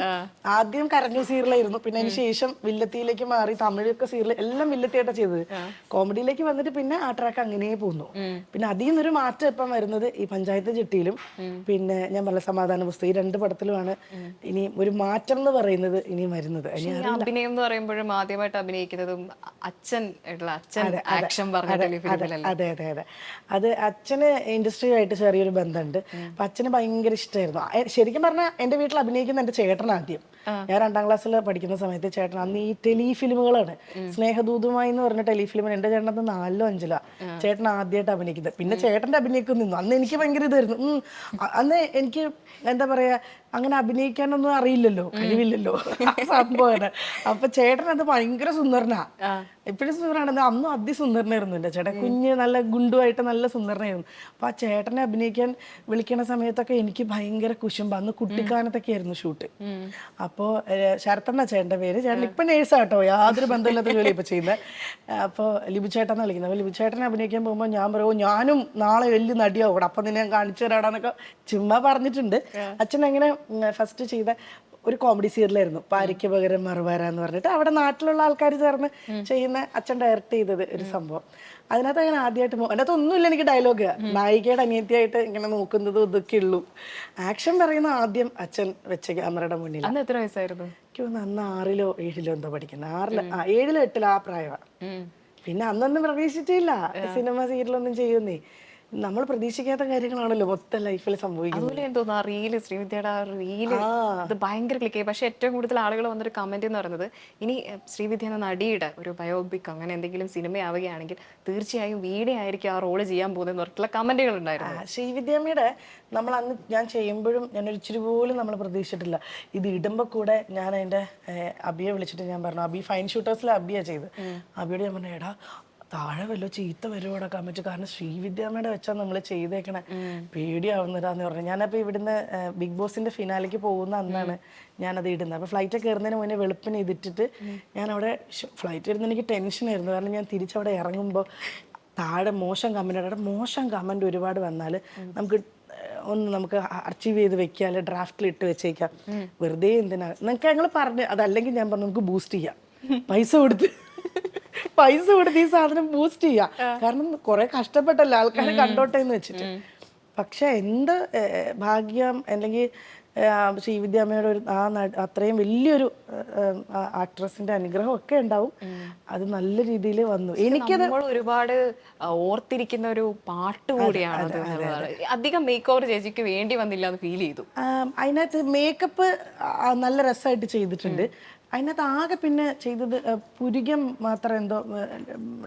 ആദ്യം കരഞ്ഞു സീരിയലായിരുന്നു. പിന്നെ അതിന് ശേഷം വില്ലത്തിയിലേക്ക് മാറി തമിഴൊക്കെ സീരിയൽ എല്ലാം വില്ലത്തിയായിട്ടാ ചെയ്തത്. കോമഡിയിലേക്ക് വന്നിട്ട് പിന്നെ ആ ട്രാക്ക് അങ്ങനെ പോന്നു പിന്നെ അതിൽ നിന്നൊരു മാറ്റം ഇപ്പം വരുന്നത് ഈ പഞ്ചായത്ത് ചിട്ടിയിലും പിന്നെ ഞാൻ പറഞ്ഞ സമാധാന പുസ്തകം ഈ രണ്ട് പടത്തിലുമാണ് ഇനി ഒരു മാറ്റം എന്ന് പറയുന്നത് ഇനി വരുന്നത്. അഭിനയം എന്ന് പറയുമ്പോഴും ആദ്യമായിട്ട് അഭിനയിക്കുന്നതും അച്ഛൻ അച്ഛൻ ആക്ഷൻ പറഞ്ഞ അതെ അതെ അതെ അത്. അച്ഛന് ഇൻഡസ്ട്രിയുമായിട്ട് ചെറിയൊരു ബന്ധമുണ്ട്. അപ്പൊ അച്ഛന് ഭയങ്കര ഇഷ്ടമായിരുന്നു ആ, ശരിക്കും പറഞ്ഞാൽ എന്റെ വീട്ടിൽ അഭിനയിക്കുന്ന എന്റെ ചേട്ടൻ ആദ്യം. ഞാൻ രണ്ടാം ക്ലാസ്സിൽ പഠിക്കുന്ന സമയത്ത് ചേട്ടൻ അന്ന് ഈ ടെലിഫിലിമുകളാണ്. സ്നേഹദൂതുമായി എന്ന് പറഞ്ഞ ടെലിഫിലിമിന് എന്റെ ചേട്ടൻ അന്ന് നാലിലോ അഞ്ചിലാ ചേട്ടൻ ആദ്യമായിട്ട് അഭിനയിക്കുന്നത്. പിന്നെ ചേട്ടന്റെ അഭിനയിക്കുന്നു അന്ന് എനിക്ക് ഭയങ്കര ഇതായിരുന്നു. അന്ന് എനിക്ക് എന്താ പറയാ അങ്ങനെ അഭിനയിക്കാനൊന്നും അറിയില്ലല്ലോ കഴിവില്ലല്ലോ. സംഭവമാണ് അപ്പൊ ചേട്ടൻ അത് ഭയങ്കര സുന്ദരനാ. എപ്പോഴും സുന്ദരനാണ് അന്നും അതിസുന്ദരനായിരുന്നു എന്റെ ചേട്ടൻ. കുഞ്ഞ് നല്ല ഗുണ്ടുമായിട്ട് നല്ല സുന്ദരനായിരുന്നു. അപ്പൊ ആ ചേട്ടനെ അഭിനയിക്കാൻ വിളിക്കണ സമയത്തൊക്കെ എനിക്ക് ഭയങ്കര കുശുമ്പ. അന്ന് കുട്ടിക്കാനത്തൊക്കെ ആയിരുന്നു ഷൂട്ട്. അപ്പോ ശരത്തണ്ണ ചേട്ടന്റെ പേര്. ചേട്ടൻ ഇപ്പൊ നേഴ്സാട്ടോ യാതൊരു ബന്ധമില്ലാത്ത ജോലി ഇപ്പൊ ചെയ്യുന്നത് അപ്പോൾ ലിബു ചേട്ടൻ വിളിക്കുന്നത്. അപ്പോൾ ലിബു ചേട്ടനെ അഭിനയിക്കാൻ പോകുമ്പോൾ ഞാൻ പറയുമോ ഞാനും നാളെ വലിയ നടിയാവും. അപ്പൊ നിന്നെ ഞാൻ കാണിച്ചു തരാടാന്നൊക്കെ ചുമ്മാ പറഞ്ഞിട്ടുണ്ട്. അച്ഛൻ അങ്ങനെ ഫസ്റ്റ് ചെയ്ത ഒരു കോമഡി സീരിയലായിരുന്നു പാരിക്ക് പകരം മറുവാര എന്ന് പറഞ്ഞിട്ട്. അവിടെ നാട്ടിലുള്ള ആൾക്കാർ ചേർന്ന് ചെയ്യുന്ന അച്ഛൻ ഡയറക്റ്റ് ചെയ്തത് ഒരു സംഭവം. അതിനകത്ത് അങ്ങനെ ആദ്യമായിട്ട് അതിനകത്ത് ഒന്നുമില്ല എനിക്ക് ഡയലോഗ് നായികയുടെ അനിയത്തിയായിട്ട് ഇങ്ങനെ നോക്കുന്നതും ഇതൊക്കെ ഉള്ളൂ ആക്ഷൻ പറയുന്ന ആദ്യം അച്ഛൻ വെച്ച ക്യാമറയുടെ മുന്നിൽ അന്ന് എത്ര വയസ്സായിരുന്നു? എനിക്ക് തോന്നുന്നു അന്ന് ആറിലോ ഏഴിലോ എന്തോ പഠിക്കുന്നത് ആറിലോ ആ ഏഴിലോ എട്ടിലോ ആ പ്രായമാണ് പിന്നെ അന്നൊന്നും പ്രവേശിച്ചില്ല സിനിമ സീരിയലൊന്നും ചെയ്യുന്നേ. നമ്മൾ പ്രതീക്ഷിക്കാത്ത കാര്യങ്ങളാണല്ലോ മൊത്തം ലൈഫിൽ സംഭവിക്കുന്നത്. അതുപോലെ ആ റീൽ ശ്രീവിദ്യയുടെ ആ റീൽ ഇത് ഭയങ്കര ക്ലിക്ക് ആയി. പക്ഷെ ഏറ്റവും കൂടുതൽ ആളുകൾ വന്നൊരു കമന്റ് എന്ന് പറയുന്നത് ഇനി ശ്രീവിദ്യ എന്ന നടിയുടെ ഒരു ബയോപിക് അങ്ങനെ എന്തെങ്കിലും സിനിമയാവുകയാണെങ്കിൽ തീർച്ചയായും വീടേ ആയിരിക്കും ആ റോൾ ചെയ്യാൻ പോകുന്നതെന്ന് പറഞ്ഞിട്ടുള്ള കമന്റുകൾ ഉണ്ടായിരുന്നു. ശ്രീവിദ്യമ്മയുടെ നമ്മൾ അന്ന് ഞാൻ ചെയ്യുമ്പോഴും ഞാൻ ഒരിച്ചിരി പോലും നമ്മൾ പ്രതീക്ഷിച്ചിട്ടില്ല. ഇത് ഇടുമ്പോൾ കൂടെ ഞാൻ അതിന്റെ അബിയെ വിളിച്ചിട്ട് ഞാൻ പറഞ്ഞു അബി ഫൈൻ ഷൂട്ടേഴ്സിലെ അബിയാ ചെയ്ത് അബിയോട് ഞാൻ പറഞ്ഞു എടാ താഴെ വല്ലോ ചീത്ത വരുവോടെ കമ്മിറ്റ് കാരണം ശ്രീവിദ്യാമ്മയുടെ വെച്ചാൽ നമ്മൾ ചെയ്തേക്കണേ. പേടിയാവുന്നതാന്ന് പറഞ്ഞു. ഞാനപ്പോൾ ഇവിടുന്ന് ബിഗ് ബോസിന്റെ ഫിനാലേക്ക് പോകുന്ന അന്നാണ് ഞാനത് ഇടുന്നത്. അപ്പോൾ ഫ്ലൈറ്റ് കയറുന്നതിന് മുന്നേ വെളുപ്പിന് ഇതിട്ടിട്ട് ഞാൻ അവിടെ ഫ്ലൈറ്റ് ഇരുന്ന് എനിക്ക് ടെൻഷനായിരുന്നു കാരണം ഞാൻ തിരിച്ചവിടെ ഇറങ്ങുമ്പോൾ താഴെ മോശം കമന്റ് അവിടെ മോശം കമന്റ് ഒരുപാട് വന്നാൽ നമുക്ക് ഒന്ന് നമുക്ക് അച്ചീവ് ചെയ്ത് വെക്കാം ഡ്രാഫ്റ്റിൽ ഇട്ട് വെച്ചേക്കാം. വെറുതെ എന്തിനാ? നിങ്ങൾക്ക് ഞങ്ങൾ പറഞ്ഞു അതല്ലെങ്കിൽ ഞാൻ പറഞ്ഞു നമുക്ക് ബൂസ്റ്റ് ചെയ്യാം. പൈസ കൊടുത്ത്. പൈസ കൊടുത്ത് ഈ സാധനം ബൂസ്റ്റ് ചെയ്യാ. കാരണം കുറെ കഷ്ടപ്പെട്ടല്ലോ ആൾക്കാർ കണ്ടോട്ടെ എന്ന് വെച്ചിട്ട്. പക്ഷെ എന്ത് ഭാഗ്യം അല്ലെങ്കിൽ ശ്രീവിദ്യാമ്മയുടെ ഒരു ആ അത്രയും വലിയൊരു ആക്ട്രസിന്റെ അനുഗ്രഹം ഒക്കെ ഉണ്ടാവും. അത് നല്ല രീതിയിൽ വന്നു. എനിക്കത് ഒരുപാട് ഓർത്തിരിക്കുന്ന ഒരു പാട്ട് കൂടിയാണ്. അധികം മേക്ക് ഓവർ ചേച്ചിക്ക് വേണ്ടി വന്നില്ല എന്ന് ഫീൽ ചെയ്തു. അതിനകത്ത് മേക്കപ്പ് നല്ല രസമായിട്ട് ചെയ്തിട്ടുണ്ട്. അതിനകത്ത് ആകെ പിന്നെ ചെയ്തത് പുരികം മാത്രം എന്തോ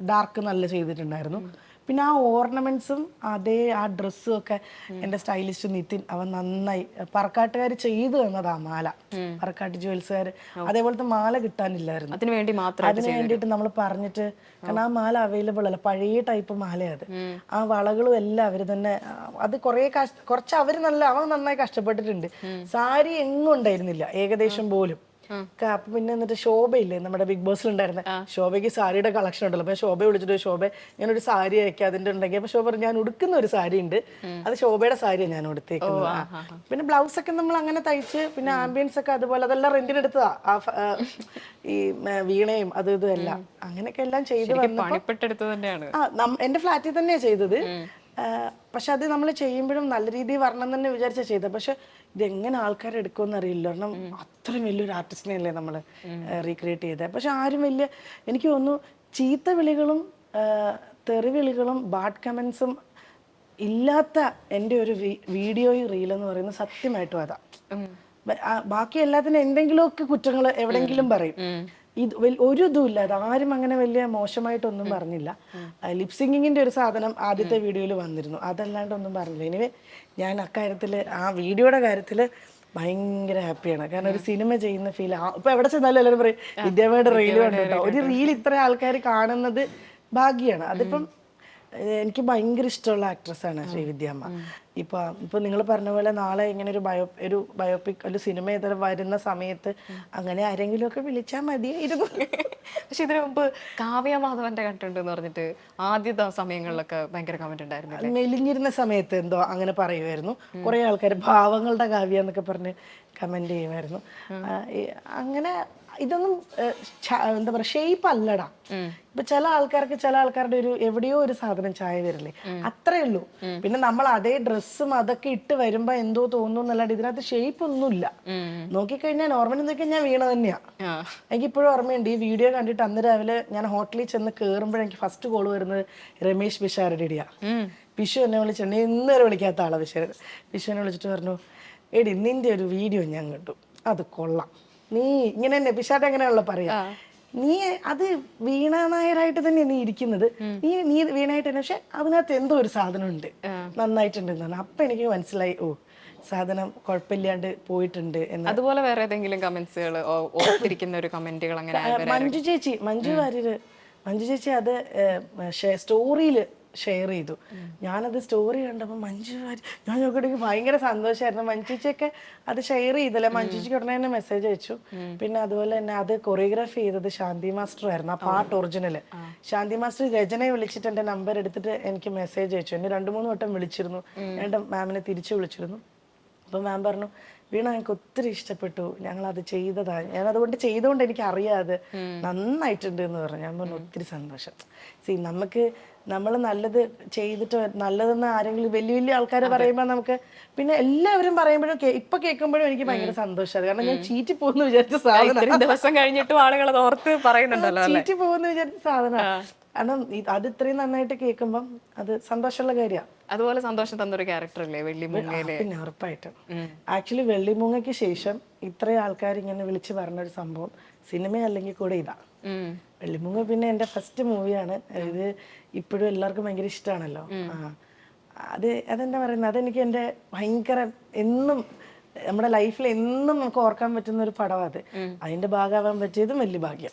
ഡാർക്ക് നല്ല ചെയ്തിട്ടുണ്ടായിരുന്നു. പിന്നെ ആ ഓർണമെന്റ്സും അതേ ആ ഡ്രസ്സും ഒക്കെ എന്റെ സ്റ്റൈലിസ്റ്റ് നിതിൻ അവൻ നന്നായി പറക്കാട്ടുകാർ ചെയ്തു തന്നതാ മാല. പറക്കാട്ട് ജുവൽസുകാർ അതേപോലത്തെ മാല കിട്ടാനില്ലായിരുന്നു. അതിന് വേണ്ടി മാത്രം അതിന് വേണ്ടിയിട്ട് നമ്മൾ പറഞ്ഞിട്ട് കാരണം ആ മാല അവൈലബിൾ അല്ല പഴയ ടൈപ്പ് മാലയത് ആ വളകളും എല്ലാം അവർ തന്നെ അത് കുറേ കുറച്ച് അവർ നല്ല അവൻ നന്നായി കഷ്ടപ്പെട്ടിട്ടുണ്ട്. സാരി എങ്ങും ഉണ്ടായിരുന്നില്ല ഏകദേശം പോലും. അപ്പൊ പിന്നെ എന്നിട്ട് ശോഭയില്ലേ നമ്മുടെ ബിഗ് ബോസിൽ ഉണ്ടായിരുന്ന. ശോഭയ്ക്ക് സാരിയുടെ കളക്ഷൻ ഉണ്ടല്ലോ. അപ്പൊ ശോഭ വിളിച്ചിട്ട് ശോഭ ഞാൻ ഒരു സാരി അയക്കാം അതിന്റെ ഉണ്ടെങ്കിൽ. അപ്പൊ ശോഭ ഞാൻ ഉടുക്കുന്ന ഒരു സാരി ഉണ്ട്. അത് ശോഭയുടെ സാരിയാണ് ഞാൻ ഉടുത്തേക്കുന്നത്. പിന്നെ ബ്ലൗസ് ഒക്കെ നമ്മൾ അങ്ങനെ തയ്ച്ച് പിന്നെ ആംബിയൻസ് ഒക്കെ അതുപോലെ അതെല്ലാം റെന്റിന് എടുത്തതാ. ആ ഈ വീണയും അത് ഇതും എല്ലാം. അങ്ങനെയൊക്കെ എല്ലാം ചെയ്ത് വന്നു എന്റെ ഫ്ലാറ്റിൽ തന്നെയാ ചെയ്തത്. പക്ഷെ അത് നമ്മൾ ചെയ്യുമ്പോഴും നല്ല രീതിയിൽ വരണം തന്നെ വിചാരിച്ചാ ചെയ്തത്. പക്ഷെ ഇതെങ്ങനെ ആൾക്കാർ എടുക്കുമെന്ന് അറിയില്ല കാരണം അത്രയും വലിയൊരു ആർട്ടിസ്റ്റിനെ അല്ലേ നമ്മൾ റീക്രിയേറ്റ് ചെയ്തത് പക്ഷെ ആരും വലിയ എനിക്ക് തോന്നുന്നു ചീത്ത വിളികളും തെറിവിളികളും ബാഡ് കമൻസും ഇല്ലാത്ത എന്റെ ഒരു വീഡിയോയും റീലെന്ന് പറയുന്നത് സത്യമായിട്ടും അതാ. ബാക്കി എല്ലാത്തിനും എന്തെങ്കിലുമൊക്കെ കുറ്റങ്ങൾ എവിടെയെങ്കിലും പറയും. ഇത് ഒരു ഇതുമില്ല. ആരും അങ്ങനെ വലിയ മോശമായിട്ടൊന്നും പറഞ്ഞില്ല. ലിപ്സിംഗിങ്ങിന്റെ ഒരു സാധനം ആദ്യത്തെ വീഡിയോയിൽ വന്നിരുന്നു. അതല്ലാണ്ട് ഒന്നും പറഞ്ഞില്ല. ഇനി ഞാൻ അക്കാര്യത്തിൽ ആ വീഡിയോയുടെ കാര്യത്തിൽ ഭയങ്കര ഹാപ്പിയാണ് കാരണം ഒരു സിനിമ ചെയ്യുന്ന ഫീൽ ഇപ്പൊ എവിടെ ചെന്നാലും എല്ലാവരും പറയും വിദ്യാഭയുടെ റീൽ കണ്ടിട്ടോ? ഒരു റീൽ ഇത്ര ആൾക്കാർ കാണുന്നത് ഭാഗ്യമാണ് അതിപ്പം എനിക്ക് ഭയങ്കര ഇഷ്ടമുള്ള ആക്ട്രസ് ആണ് ശ്രീവിദ്യാമ്മ ഇപ്പൊ ഇപ്പൊ നിങ്ങൾ പറഞ്ഞ പോലെ നാളെ ഇങ്ങനെ ഒരു ബയോ ഒരു ബയോപിക് ഒരു സിനിമ ഇതര വരുന്ന സമയത്ത് അങ്ങനെ ആരെങ്കിലും ഒക്കെ വിളിച്ചാൽ മതിയായിരുന്നു. പക്ഷെ ഇതിനു മുമ്പ് കാവ്യ മാധവന്റെ കണ്ടുണ്ട് എന്ന് പറഞ്ഞിട്ട് ആദ്യത്തെ സമയങ്ങളിലൊക്കെ ഭയങ്കര കമന്റ് ഉണ്ടായിരുന്നു മെലിഞ്ഞിരുന്ന സമയത്ത് എന്തോ അങ്ങനെ പറയുമായിരുന്നു. കുറെ ആൾക്കാർ ഭാവങ്ങളുടെ കാവ്യ എന്നൊക്കെ പറഞ്ഞ് കമന്റ് ചെയ്യുമായിരുന്നു. അങ്ങനെ ഇതൊന്നും എന്താ പറയാ ഷേപ്പ് അല്ലടാ. ഇപ്പൊ ചില ആൾക്കാർക്ക് ചില ആൾക്കാരുടെ ഒരു എവിടെയോ ഒരു സാധനം ചായ വരില്ലേ? അത്രേ ഉള്ളൂ. പിന്നെ നമ്മൾ അതേ ഡ്രസ്സും അതൊക്കെ ഇട്ട് വരുമ്പോ എന്തോ തോന്നുന്നു എന്നല്ലാണ്ട് ഇതിനകത്ത് ഷേപ്പ് ഒന്നുമില്ല. നോക്കിക്കഴിഞ്ഞാൽ നോർമലി നോക്കി ഞാൻ വീണ തന്നെയാ. എനിക്ക് ഇപ്പോഴും ഓർമ്മയുണ്ട് ഈ വീഡിയോ കണ്ടിട്ട് അന്ന് രാവിലെ ഞാൻ ഹോട്ടലിൽ ചെന്ന് കയറുമ്പോൾ എനിക്ക് ഫസ്റ്റ് കോൾ വരുന്നത് രമേശ് ഇടിയാ പിഷു എന്നെ വിളിച്ചിട്ടുണ്ട് ഇന്ന് വരെ വിളിക്കാത്ത ആളാ വിഷു പിഷു എന്നെ വിളിച്ചിട്ട് പറഞ്ഞു എടി നിന്റെ ഒരു വീഡിയോ ഞാൻ കണ്ടു. അത് കൊള്ളാം. നീ ഇങ്ങനെ തന്നെ പിശാട്ട് എങ്ങനെയാണല്ലോ പറയാ. നീ അത് വീണ നായരായിട്ട് തന്നെ നീ ഇരിക്കുന്നത്. നീ നീ വീണായിട്ട് തന്നെ. പക്ഷെ അതിനകത്ത് എന്തോ ഒരു സാധനം ഉണ്ട് നന്നായിട്ടുണ്ടെന്നാണ്. അപ്പൊ എനിക്ക് മനസ്സിലായി ഓ സാധനം കുഴപ്പമില്ലാണ്ട് പോയിട്ടുണ്ട് എന്ന്. അതുപോലെ വേറെ ഏതെങ്കിലും കമന്റ്സുകൾ ഓർത്തിരിക്കുന്ന ഒരു കമന്റുകൾ അങ്ങനെ മഞ്ജു ചേച്ചി മഞ്ജു വാര്യര്. മഞ്ജു ചേച്ചി അത് സ്റ്റോറിയിൽ ഷെയർ ചെയ്തു. ഞാനത് സ്റ്റോറി കണ്ടപ്പോൾ മഞ്ജു വാര്യർ ഞാൻ നോക്കിയിട്ട് ഭയങ്കര സന്തോഷമായിരുന്നു മഞ്ജുച്ചൊക്കെ അത് ഷെയർ ചെയ്തില്ല. മഞ്ജുച്ചയ്ക്ക് ഉടനെ തന്നെ മെസ്സേജ് അയച്ചു. പിന്നെ അതുപോലെ തന്നെ അത് കൊറിയോഗ്രാഫി ചെയ്തത് ശാന്തി മാസ്റ്റർ ആയിരുന്നു. ആ പാട്ട് ഒറിജിനൽ ശാന്തി മാസ്റ്റർ രചനയെ വിളിച്ചിട്ട് എന്റെ നമ്പർ എടുത്തിട്ട് എനിക്ക് മെസ്സേജ് അയച്ചു. എന്നെ രണ്ട് മൂന്ന് വട്ടം വിളിച്ചിരുന്നു. എന്റെ എന്റെ മാമിനെ തിരിച്ചു വിളിച്ചിരുന്നു. അപ്പൊ മാം പറഞ്ഞു വീണ എനിക്ക് ഒത്തിരി ഇഷ്ടപ്പെട്ടു. ഞങ്ങൾ അത് ചെയ്തതാണ് ഞാൻ അതുകൊണ്ട് ചെയ്തുകൊണ്ട് എനിക്ക് അറിയാതെ നന്നായിട്ടുണ്ട് എന്ന് പറഞ്ഞു. ഞാൻ പറഞ്ഞു ഒത്തിരി സന്തോഷം. സി നമുക്ക് നമ്മൾ നല്ലത് ചെയ്തിട്ട് നല്ലതെന്ന് ആരെങ്കിലും വലിയ വലിയ ആൾക്കാർ പറയുമ്പോൾ നമുക്ക് പിന്നെ എല്ലാവരും പറയുമ്പോഴും ഇപ്പൊ കേൾക്കുമ്പോഴും എനിക്ക് ഭയങ്കര സന്തോഷമാണ് കാരണം ഞാൻ ചീറ്റി പോകുന്നു വിചാരിച്ച സാധനം. ദിവസം കഴിഞ്ഞിട്ടും ആളുകൾ ഓർത്ത് പറയുന്നുണ്ടല്ലോ ചീറ്റി പോകുന്നു വിചാരിച്ച സാധനം. കാരണം അത് ഇത്രയും നന്നായിട്ട് കേൾക്കുമ്പം അത് സന്തോഷമുള്ള കാര്യമാണ്. അതുപോലെ സന്തോഷം തന്നൊരു ക്യാരക്ടർ അല്ലേ വെള്ളിമൂങ്ങയിലെ പിന്നെ ഉറപ്പായിട്ടും. ആക്ച്വലി വെള്ളിമൂങ്ങയ്ക്ക് ശേഷം ഇത്രയും ആൾക്കാർ ഇങ്ങനെ വിളിച്ചു പറഞ്ഞ ഒരു സംഭവം സിനിമ അല്ലെങ്കിൽ കൂടെ ഇതാ. വെള്ളിമൂങ്ങ പിന്നെ എന്റെ ഫസ്റ്റ് മൂവിയാണ് ഇത് ഇപ്പോഴും എല്ലാവർക്കും ഭയങ്കര ഇഷ്ടമാണല്ലോ. അത് അതെന്താ പറയുന്നത്? അതെനിക്ക് എന്റെ ഭയങ്കര എന്നും നമ്മുടെ ലൈഫിൽ എന്നും നമുക്ക് ഓർക്കാൻ പറ്റുന്ന ഒരു പടം അത്. അതിന്റെ ഭാഗമാവാൻ പറ്റിയതും വലിയ ഭാഗ്യം.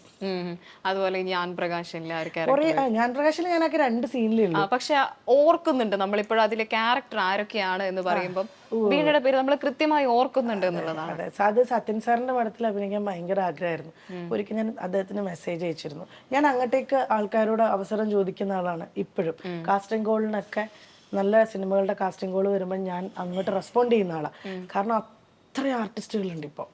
അതുപോലെ ഞാൻ പ്രകാശിലെ ഞാൻ പ്രകാശിൽ ഞാനൊക്കെ രണ്ട് സീനിലേ ഉള്ളൂ. പക്ഷെ ഓർക്കുന്നുണ്ട് നമ്മളിപ്പോഴും അതിലെ ക്യാരക്ടർ ആരൊക്കെയാണ് എന്ന് പറയുമ്പോൾ വീണയുടെ പേര് നമ്മൾ കൃത്യമായി ഓർക്കുന്നുണ്ട് എന്നുള്ളതാണ്. അതെ. അത് സത്യൻ സാറിന്റെ പടത്തിൽ അഭിനയിക്കാൻ ഭയങ്കര ആഗ്രഹമായിരുന്നു. ഒരിക്കൽ ഞാൻ അദ്ദേഹത്തിന് മെസ്സേജ് അയച്ചിരുന്നു. ഞാൻ അങ്ങോട്ടേക്ക് ആൾക്കാരോട് അവസരം ചോദിക്കുന്ന ആളാണ് ഇപ്പോഴും. കാസ്റ്റിംഗ് കോളിനൊക്കെ നല്ല സിനിമകളുടെ കാസ്റ്റിംഗ് കോൾ വരുമ്പോൾ ഞാൻ അങ്ങോട്ട് റെസ്പോണ്ട് ചെയ്യുന്ന ആളാണ് കാരണം അത്രയും ആർട്ടിസ്റ്റുകളുണ്ട് ഇപ്പോൾ